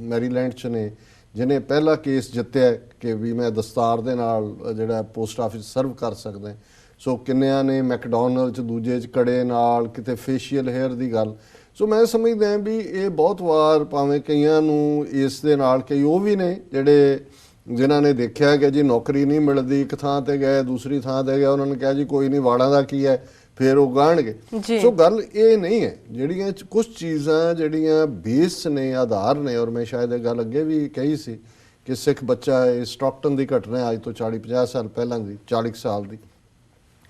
ਮੈਰੀਲੈਂਡ 'ਚ ਨੇ ਜਿਨੇ ਪਹਿਲਾ ਕੇਸ ਜਿੱਤਿਆ ਕਿ ਵੀ ਮੈਂ ਦਸਤਾਰ ਦੇ ਨਾਲ ਜਿਹੜਾ ਪੋਸਟ ਆਫਿਸ ਸਰਵ ਕਰ ਸਕਦਾ ਸੋ ਕਿੰਨਿਆਂ ਨੇ ਮੈਕਡੋਨਲਡ 'ਚ ਦੂਜੇ 'ਚ ਕੜੇ ਨਾਲ ਕਿਤੇ ਫੇਸ਼ੀਅਲ ਹੈਅਰ ਦੀ ਗੱਲ ਸੋ ਮੈਂ ਸਮਝਦਾ ਹਾਂ ਵੀ ਇਹ ਬਹੁਤ ਵਾਰ ਭਾਵੇਂ ਕਈਆਂ ਨੂੰ ਇਸ ਦੇ ਨਾਲ ਕਈ ਉਹ ਵੀ ਨੇ ਜਿਹੜੇ ਜਿਨ੍ਹਾਂ ਨੇ ਦੇਖਿਆ ਕਿ ਜੀ ਨੌਕਰੀ ਨਹੀਂ ਮਿਲਦੀ ਇੱਕ ਥਾਂ ਤੇ ਗਏ ਦੂਸਰੀ ਥਾਂ ਤੇ ਗਏ ਉਹਨਾਂ ਨੇ ਕਿਹਾ ਜੀ ਕੋਈ ਨਹੀਂ ਵਾੜਾਂ ਦਾ ਕੀ ਹੈ ਫਿਰ ਉਹ ਗਾਣਗੇ। ਸੋ ਗੱਲ ਇਹ ਨਹੀਂ ਹੈ ਜਿਹੜੀਆਂ ਕੁਝ ਚੀਜ਼ਾਂ ਜਿਹੜੀਆਂ ਬੇਸ ਨੇ ਆਧਾਰ ਨੇ ਔਰ ਮੈਂ ਸ਼ਾਇਦ ਇਹ ਗੱਲ ਅੱਗੇ ਵੀ ਕਹੀ ਸੀ ਕਿ ਸਿੱਖ ਬੱਚਾ ਇਹ ਸਟਾਕਟਨ ਦੀ ਘਟਨਾ ਹੈ ਅੱਜ ਤੋਂ 40 50 ਸਾਲ ਪਹਿਲਾਂ ਦੀ 40 ਕੁ ਸਾਲ ਦੀ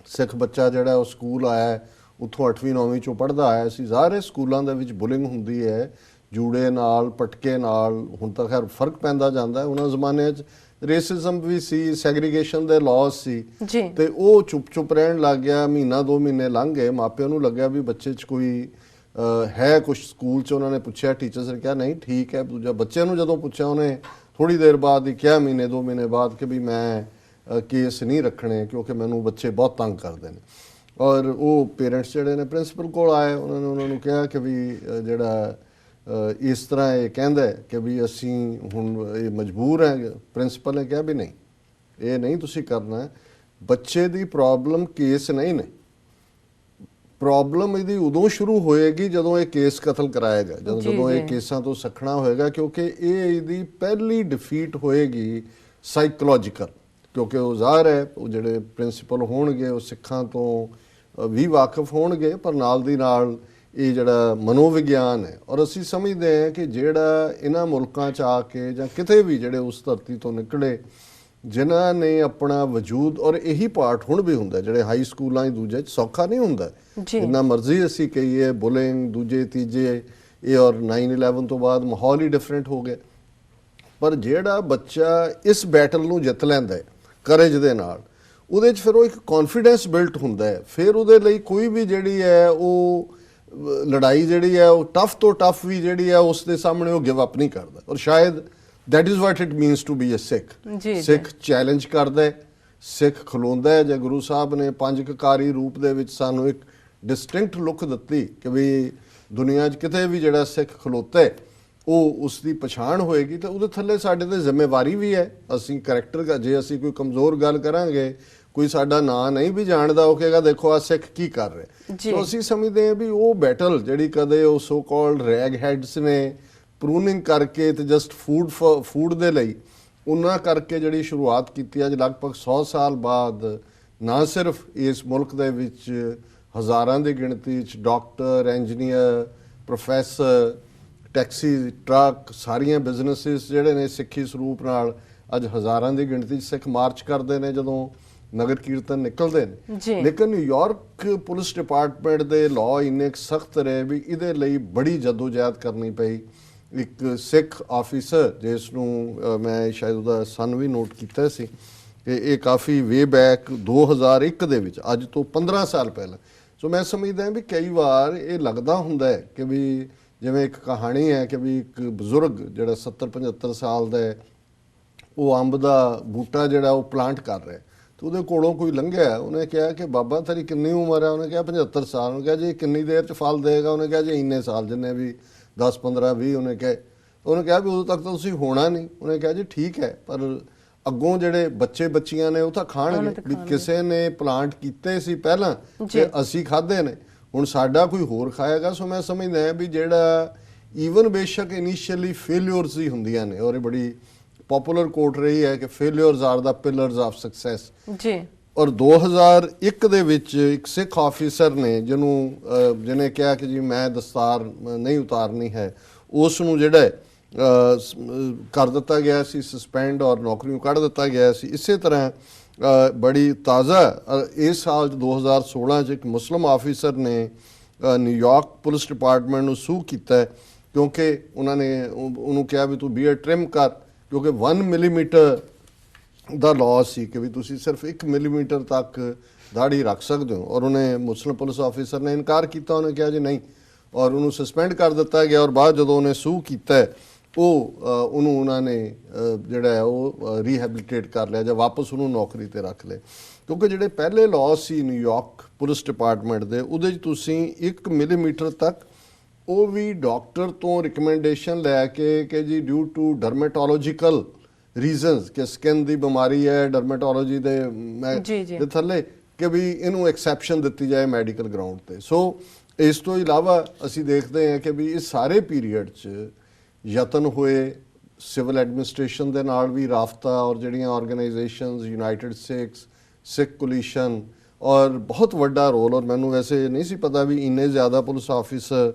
ਸਿੱਖ ਬੱਚਾ ਜਿਹੜਾ ਉਹ ਸਕੂਲ ਆਇਆ ਉੱਥੋਂ 8ਵੀਂ 9ਵੀਂ ਚੋਂ ਪੜ੍ਹਦਾ ਆਇਆ ਸੀ। ਸਾਰੇ ਸਕੂਲਾਂ ਦੇ ਵਿੱਚ ਬੁਲਿੰਗ ਹੁੰਦੀ ਹੈ। ਜੂੜੇ ਨਾਲ ਪਟਕੇ ਨਾਲ ਹੁਣ ਤਾਂ ਖੈਰ ਫ਼ਰਕ ਪੈਂਦਾ ਜਾਂਦਾ ਹੈ। ਉਹਨਾਂ ਜ਼ਮਾਨਿਆਂ 'ਚ ਰੇਸਿਜ਼ਮ ਵੀ ਸੀ ਸੈਗਰੀਗੇਸ਼ਨ ਦੇ ਲਾਅ ਸੀ। ਤੇ ਉਹ ਚੁੱਪ ਚੁੱਪ ਰਹਿਣ ਲੱਗ ਗਿਆ। ਮਹੀਨਾ ਦੋ ਮਹੀਨੇ ਲੰਘ ਗਏ। ਮਾਪਿਆਂ ਨੂੰ ਲੱਗਿਆ ਵੀ ਬੱਚੇ 'ਚ ਕੋਈ ਹੈ ਕੁਝ ਸਕੂਲ 'ਚ। ਉਹਨਾਂ ਨੇ ਪੁੱਛਿਆ ਟੀਚਰਸ ਨੇ ਕਿਹਾ ਨਹੀਂ ਠੀਕ ਹੈ। ਦੂਜਾ ਬੱਚੇ ਨੂੰ ਜਦੋਂ ਪੁੱਛਿਆ ਉਹਨੇ ਥੋੜੀ ਦੇਰ ਬਾਅਦ ਹੀ ਕਿਹਾ ਮਹੀਨੇ ਦੋ ਮਹੀਨੇ ਬਾਅਦ ਕਿ ਵੀ ਮੈਂ ਕੇਸ ਨਹੀਂ ਰੱਖਣੇ ਕਿਉਂਕਿ ਮੈਨੂੰ ਬੱਚੇ ਬਹੁਤ ਤੰਗ ਕਰਦੇ ਨੇ। ਔਰ ਉਹ ਪੇਰੈਂਟਸ ਜਿਹੜੇ ਨੇ ਪ੍ਰਿੰਸੀਪਲ ਕੋਲ ਆਏ ਉਹਨਾਂ ਨੇ ਉਹਨਾਂ ਨੂੰ ਕਿਹਾ ਕਿ ਵੀ ਜਿਹੜਾ ਇਸ ਤਰ੍ਹਾਂ ਇਹ ਕਹਿੰਦਾ ਕਿ ਵੀ ਅਸੀਂ ਹੁਣ ਇਹ ਮਜਬੂਰ ਹੈ ਪ੍ਰਿੰਸੀਪਲ ਨੇ ਕਿਹਾ ਵੀ ਨਹੀਂ ਇਹ ਨਹੀਂ ਤੁਸੀਂ ਕਰਨਾ। ਬੱਚੇ ਦੀ ਪ੍ਰੋਬਲਮ ਕੇਸ ਨਹੀਂ ਨੇ ਪ੍ਰੋਬਲਮ ਇਹਦੀ ਉਦੋਂ ਸ਼ੁਰੂ ਹੋਏਗੀ ਜਦੋਂ ਇਹ ਕੇਸ ਕਤਲ ਕਰਾਏਗਾ ਜਦੋਂ ਜਦੋਂ ਇਹ। ਕੇਸਾਂ ਤੋਂ ਸਖਣਾ ਹੋਏਗਾ ਕਿਉਂਕਿ ਇਹ ਇਹਦੀ ਪਹਿਲੀ ਡਿਫੀਟ ਹੋਏਗੀ ਸਾਈਕੋਲੋਜੀਕਲ ਕਿਉਂਕਿ ਉਹ ਜ਼ਾਹਰ ਹੈ ਉਹ ਜਿਹੜੇ ਪ੍ਰਿੰਸੀਪਲ ਹੋਣਗੇ ਉਹ ਸਿੱਖਾਂ ਤੋਂ ਵੀ ਵਾਕਿਫ ਹੋਣਗੇ ਪਰ ਨਾਲ ਦੀ ਨਾਲ ਇਹ ਜਿਹੜਾ ਮਨੋਵਿਗਿਆਨ ਹੈ ਔਰ ਅਸੀਂ ਸਮਝਦੇ ਹਾਂ ਕਿ ਜਿਹੜਾ ਇਹਨਾਂ ਮੁਲਕਾਂ 'ਚ ਆ ਕੇ ਜਾਂ ਕਿਤੇ ਵੀ ਜਿਹੜੇ ਉਸ ਧਰਤੀ ਤੋਂ ਨਿਕਲੇ ਜਿਨ੍ਹਾਂ ਨੇ ਆਪਣਾ ਵਜੂਦ ਔਰ ਇਹੀ ਪਾਰਟ ਹੁਣ ਵੀ ਹੁੰਦਾ ਹੈ, ਜਿਹੜੇ ਹਾਈ ਸਕੂਲਾਂ 'ਚ ਦੂਜੇ 'ਚ ਸੌਖਾ ਨਹੀਂ ਹੁੰਦਾ। ਜਿੰਨਾ ਮਰਜ਼ੀ ਅਸੀਂ ਕਹੀਏ ਬੁਲਿੰਗ ਦੂਜੇ ਤੀਜੇ ਇਹ ਔਰ 9/11 ਤੋਂ ਬਾਅਦ ਮਾਹੌਲ ਹੀ ਡਿਫਰੈਂਟ ਹੋ ਗਿਆ ਪਰ ਜਿਹੜਾ ਬੱਚਾ ਇਸ ਬੈਟਲ ਨੂੰ ਜਿੱਤ ਲੈਂਦਾ ਹੈ ਕਰੇਜ ਦੇ ਨਾਲ ਉਹਦੇ 'ਚ ਫਿਰ ਉਹ ਇੱਕ ਕੌਨਫੀਡੈਂਸ ਬਿਲਟ ਹੁੰਦਾ ਹੈ। ਫਿਰ ਉਹਦੇ ਲਈ ਕੋਈ ਵੀ ਜਿਹੜੀ ਹੈ ਉਹ ਲੜਾਈ ਜਿਹੜੀ ਹੈ ਉਹ ਟਫ ਤੋਂ ਟਫ ਵੀ ਜਿਹੜੀ ਹੈ ਉਸ ਦੇ ਸਾਹਮਣੇ ਉਹ ਗਿਵ ਅਪ ਨਹੀਂ ਕਰਦਾ। ਔਰ ਸ਼ਾਇਦ that is what it means to be a Sikh. Sikh challenge ਕਰਦਾ ਹੈ ਸਿੱਖ ਖਲੋਂਦਾ ਹੈ। ਜੇ ਗੁਰੂ ਸਾਹਿਬ ਨੇ ਪੰਜ ਕਕਾਰੀ ਰੂਪ ਦੇ ਵਿੱਚ ਸਾਨੂੰ ਇੱਕ ਡਿਸਟਿੰਕਟ ਲੁੱਕ ਦਿੱਤੀ ਕਿ ਵੀ ਦੁਨੀਆ 'ਚ ਕਿਤੇ ਵੀ ਜਿਹੜਾ ਸਿੱਖ ਖਲੋਤਾ ਹੈ ਉਹ ਉਸ ਦੀ ਪਛਾਣ ਹੋਏਗੀ ਤੇ ਉਹਦੇ ਥੱਲੇ ਸਾਡੇ ਤੇ ਜ਼ਿੰਮੇਵਾਰੀ ਵੀ ਹੈ ਅਸੀਂ ਕੈਰੈਕਟਰ ਜੇ ਅਸੀਂ ਕੋਈ ਕਮਜ਼ੋਰ ਗੱਲ ਕਰਾਂਗੇ ਕੋਈ ਸਾਡਾ ਨਾਂ ਨਹੀਂ ਵੀ ਜਾਣਦਾ ਉਹ ਕਹੇਗਾ ਦੇਖੋ ਆ ਸਿੱਖ ਕੀ ਕਰ ਰਿਹਾ। ਸੋ ਅਸੀਂ ਸਮਝਦੇ ਹਾਂ ਵੀ ਉਹ ਬੈਟਲ ਜਿਹੜੀ ਕਦੇ ਉਹ ਸੋ ਕਾਲਡ ਰੈਗ ਹੈਡਸ ਨੇ ਪ੍ਰੂਨਿੰਗ ਕਰਕੇ ਤੇ ਜਸਟ ਫੂਡ ਫੂਡ ਦੇ ਲਈ ਉਹਨਾਂ ਕਰਕੇ ਜਿਹੜੀ ਸ਼ੁਰੂਆਤ ਕੀਤੀ ਅੱਜ ਲਗਭਗ 100 ਸਾਲ ਬਾਅਦ ਨਾ ਸਿਰਫ ਇਸ ਮੁਲਕ ਦੇ ਵਿੱਚ ਹਜ਼ਾਰਾਂ ਦੀ ਗਿਣਤੀ ਚ doctor engineer professor taxi truck ਸਾਰੀਆਂ ਬਿਜ਼ਨੈਸਿਸ ਜਿਹੜੇ ਨੇ ਸਿੱਖੀ ਸਰੂਪ ਨਾਲ ਅੱਜ ਹਜ਼ਾਰਾਂ ਦੀ ਗਿਣਤੀ 'ਚ ਸਿੱਖ ਮਾਰਚ ਕਰਦੇ ਨੇ ਜਦੋਂ ਨਗਰ ਕੀਰਤਨ ਨਿਕਲਦੇ ਨੇ। ਲੇਕਿਨ ਨਿਊਯਾਰਕ ਪੁਲਿਸ ਡਿਪਾਰਟਮੈਂਟ ਦੇ ਲਾਅ ਇੰਨੇ ਸਖਤ ਰਹੇ ਵੀ ਇਹਦੇ ਲਈ ਬੜੀ ਜਦੋਜਹਿਦ ਕਰਨੀ ਪਈ। ਇੱਕ ਸਿੱਖ ਆਫੀਸਰ ਜਿਸ ਨੂੰ ਮੈਂ ਸ਼ਾਇਦ ਉਹਦਾ ਸਨ ਵੀ ਨੋਟ ਕੀਤਾ ਸੀ ਕਿ ਇਹ ਕਾਫੀ ਵੇ ਬੈਕ 2001 ਦੇ ਵਿੱਚ ਅੱਜ ਤੋਂ 15 ਸਾਲ ਪਹਿਲਾਂ। ਸੋ ਮੈਂ ਸਮਝਦਾ ਹਾਂ ਵੀ ਕਈ ਵਾਰ ਇਹ ਲੱਗਦਾ ਹੁੰਦਾ ਹੈ ਕਿ ਵੀ ਜਿਵੇਂ ਇੱਕ ਕਹਾਣੀ ਹੈ ਕਿ ਵੀ ਇੱਕ ਬਜ਼ੁਰਗ ਜਿਹੜਾ 70 75 ਸਾਲ ਦਾ ਹੈ ਉਹ ਅੰਬ ਦਾ ਬੂਟਾ ਜਿਹੜਾ ਉਹ ਪਲਾਂਟ ਕਰ ਰਿਹਾ ਤੇ ਉਹਦੇ ਕੋਲੋਂ ਕੋਈ ਲੰਘਿਆ ਉਹਨੇ ਕਿਹਾ ਕਿ ਬਾਬਾ ਤੇਰੀ ਕਿੰਨੀ ਉਮਰ ਹੈ? ਉਹਨੇ ਕਿਹਾ 75 ਸਾਲ। ਉਹਨੇ ਕਿਹਾ ਜੀ ਕਿੰਨੀ ਦੇਰ ਚ ਫਲ ਦੇਗਾ ਉਹਨੇ ਕਿਹਾ ਜੀ ਇੰਨੇ ਸਾਲ ਜਿੰਨੇ ਵੀ 10 15 20 ਉਹਨੇ ਕਹੇ। ਉਹਨੇ ਕਿਹਾ ਵੀ ਉਦੋਂ ਤੱਕ ਤਾਂ ਤੁਸੀਂ ਹੋਣਾ ਨਹੀਂ। ਉਹਨੇ ਕਿਹਾ ਜੀ ਠੀਕ ਹੈ ਪਰ ਅੱਗੋਂ ਜਿਹੜੇ ਬੱਚੇ ਬੱਚੀਆਂ ਨੇ ਉਹ ਤਾਂ ਖਾਣਗੇ। ਵੀ ਕਿਸੇ ਨੇ ਪਲਾਂਟ ਕੀਤੇ ਸੀ ਪਹਿਲਾਂ। ਤੇ ਅਸੀਂ ਖਾਦੇ ਨੇ। ਹੁਣ ਸਾਡਾ ਕੋਈ ਹੋਰ ਖਾਏਗਾ ਸੋ ਮੈਂ ਸਮਝਦਾ ਹਾਂ ਵੀ ਜਿਹੜਾ ਈਵਨ ਬੇਸ਼ੱਕ ਇਨੀਸ਼ੀਅਲੀ ਫੇਲਿਅਰਸ ਹੀ ਹੁੰਦੀਆਂ ਨੇ ਔਰ ਇਹ ਬੜੀ ਪਪੂਲਰ ਕੋਟ ਰਹੀ ਹੈ ਕਿ failures are the pillars of success ਜੀ। ਔਰ 2001 ਦੇ ਵਿੱਚ ਇੱਕ ਸਿੱਖ ਆਫੀਸਰ ਨੇ ਜਿਹਨੂੰ ਜਿਹਨੇ ਕਿਹਾ ਕਿ ਜੀ ਮੈਂ ਦਸਤਾਰ ਨਹੀਂ ਉਤਾਰਨੀ ਹੈ ਉਸ ਨੂੰ ਜਿਹੜਾ ਕਰ ਦਿੱਤਾ ਗਿਆ ਸੀ ਸਸਪੈਂਡ ਔਰ ਨੌਕਰੀੋਂ ਕੱਢ ਦਿੱਤਾ ਗਿਆ ਸੀ ਇਸੇ ਤਰ੍ਹਾਂ ਬੜੀ ਤਾਜ਼ਾ ਇਸ ਸਾਲ 'ਚ 2016 ਚ ਇੱਕ ਮੁਸਲਮ ਆਫੀਸਰ ਨੇ ਅਹ, ਨਿਊਯਾਰਕ ਪੁਲਿਸ ਡਿਪਾਰਟਮੈਂਟ ਨੂੰ ਸੂ ਕੀਤਾ ਕਿਉਂਕਿ ਉਹਨਾਂ ਨੇ ਉਹਨੂੰ ਕਿਹਾ ਵੀ ਤੂੰ ਬੀਅਰ ਟ੍ਰਿਮ ਕਰ ਕਿਉਂਕਿ 1 ਮਿਲੀਮੀਟਰ ਦਾ ਲਾਅ ਸੀ ਕਿ ਵੀ ਤੁਸੀਂ ਸਿਰਫ 1 ਮਿਲੀਮੀਟਰ ਤੱਕ ਦਾੜੀ ਰੱਖ ਸਕਦੇ ਹੋ। ਔਰ ਉਹਨੇ ਮੁਸਲਿਮ ਪੁਲਿਸ ਆਫੀਸਰ ਨੇ ਇਨਕਾਰ ਕੀਤਾ ਉਹਨੇ ਕਿਹਾ ਜੀ ਨਹੀਂ ਔਰ ਉਹਨੂੰ ਸਸਪੈਂਡ ਕਰ ਦਿੱਤਾ ਗਿਆ ਔਰ ਬਾਅਦ ਜਦੋਂ ਉਹਨੇ ਸੂ ਕੀਤਾ ਉਹ ਉਹਨੂੰ ਉਹਨਾਂ ਨੇ ਜਿਹੜਾ ਉਹ ਰੀਹੈਬਿਲਿਟੇਟ ਕਰ ਲਿਆ ਜਾਂ ਵਾਪਸ ਉਹਨੂੰ ਨੌਕਰੀ ਤੇ ਰੱਖ ਲਿਆ ਕਿਉਂਕਿ ਜਿਹੜੇ ਪਹਿਲੇ ਲਾਅ ਸੀ ਨਿਊਯਾਰਕ ਪੁਲਿਸ ਡਿਪਾਰਟਮੈਂਟ ਦੇ ਉਹਦੇ 'ਚ ਤੁਸੀਂ 1 ਮਿਲੀਮੀਟਰ ਤੱਕ ਉਹ ਵੀ ਡਾਕਟਰ ਤੋਂ ਰეკਮੈਂਡੇਸ਼ਨ ਲੈ ਕੇ ਕਿ ਜੀ ਡਿਊ ਟੂ ਡਰਮੇਟੋਲੋਜੀਕਲ ਰੀਜ਼ਨਸ ਕਿ ਸਕਿਨ ਦੀ ਬਿਮਾਰੀ ਹੈ ਡਰਮੇਟੋਲੋਜੀ ਦੇ। ਦੇ ਥੱਲੇ ਕਿ ਵੀ ਇਹਨੂੰ ਐਕਸੈਪਸ਼ਨ ਦਿੱਤੀ ਜਾਏ ਮੈਡੀਕਲ ਗਰਾਊਂਡ ਤੇ ਸੋ ਇਸ ਤੋਂ ਇਲਾਵਾ ਅਸੀਂ ਦੇਖਦੇ ਹਾਂ ਕਿ ਵੀ ਇਸ ਸਾਰੇ ਪੀਰੀਅਡ 'ਚ ਯਤਨ ਹੋਏ ਸਿਵਲ ਐਡਮਿਨਿਸਟ੍ਰੇਸ਼ਨ ਦੇ ਨਾਲ ਵੀ ਰਾਫਤਾ ਔਰ ਜਿਹੜੀਆਂ organisations United Sikhs Sikh coalition ਔਰ ਬਹੁਤ ਵੱਡਾ ਰੋਲ ਔਰ ਮੈਨੂੰ ਵੈਸੇ ਨਹੀਂ ਸੀ ਪਤਾ ਵੀ ਇੰਨੇ ਜ਼ਿਆਦਾ ਪੁਲਿਸ ਆਫੀਸਰ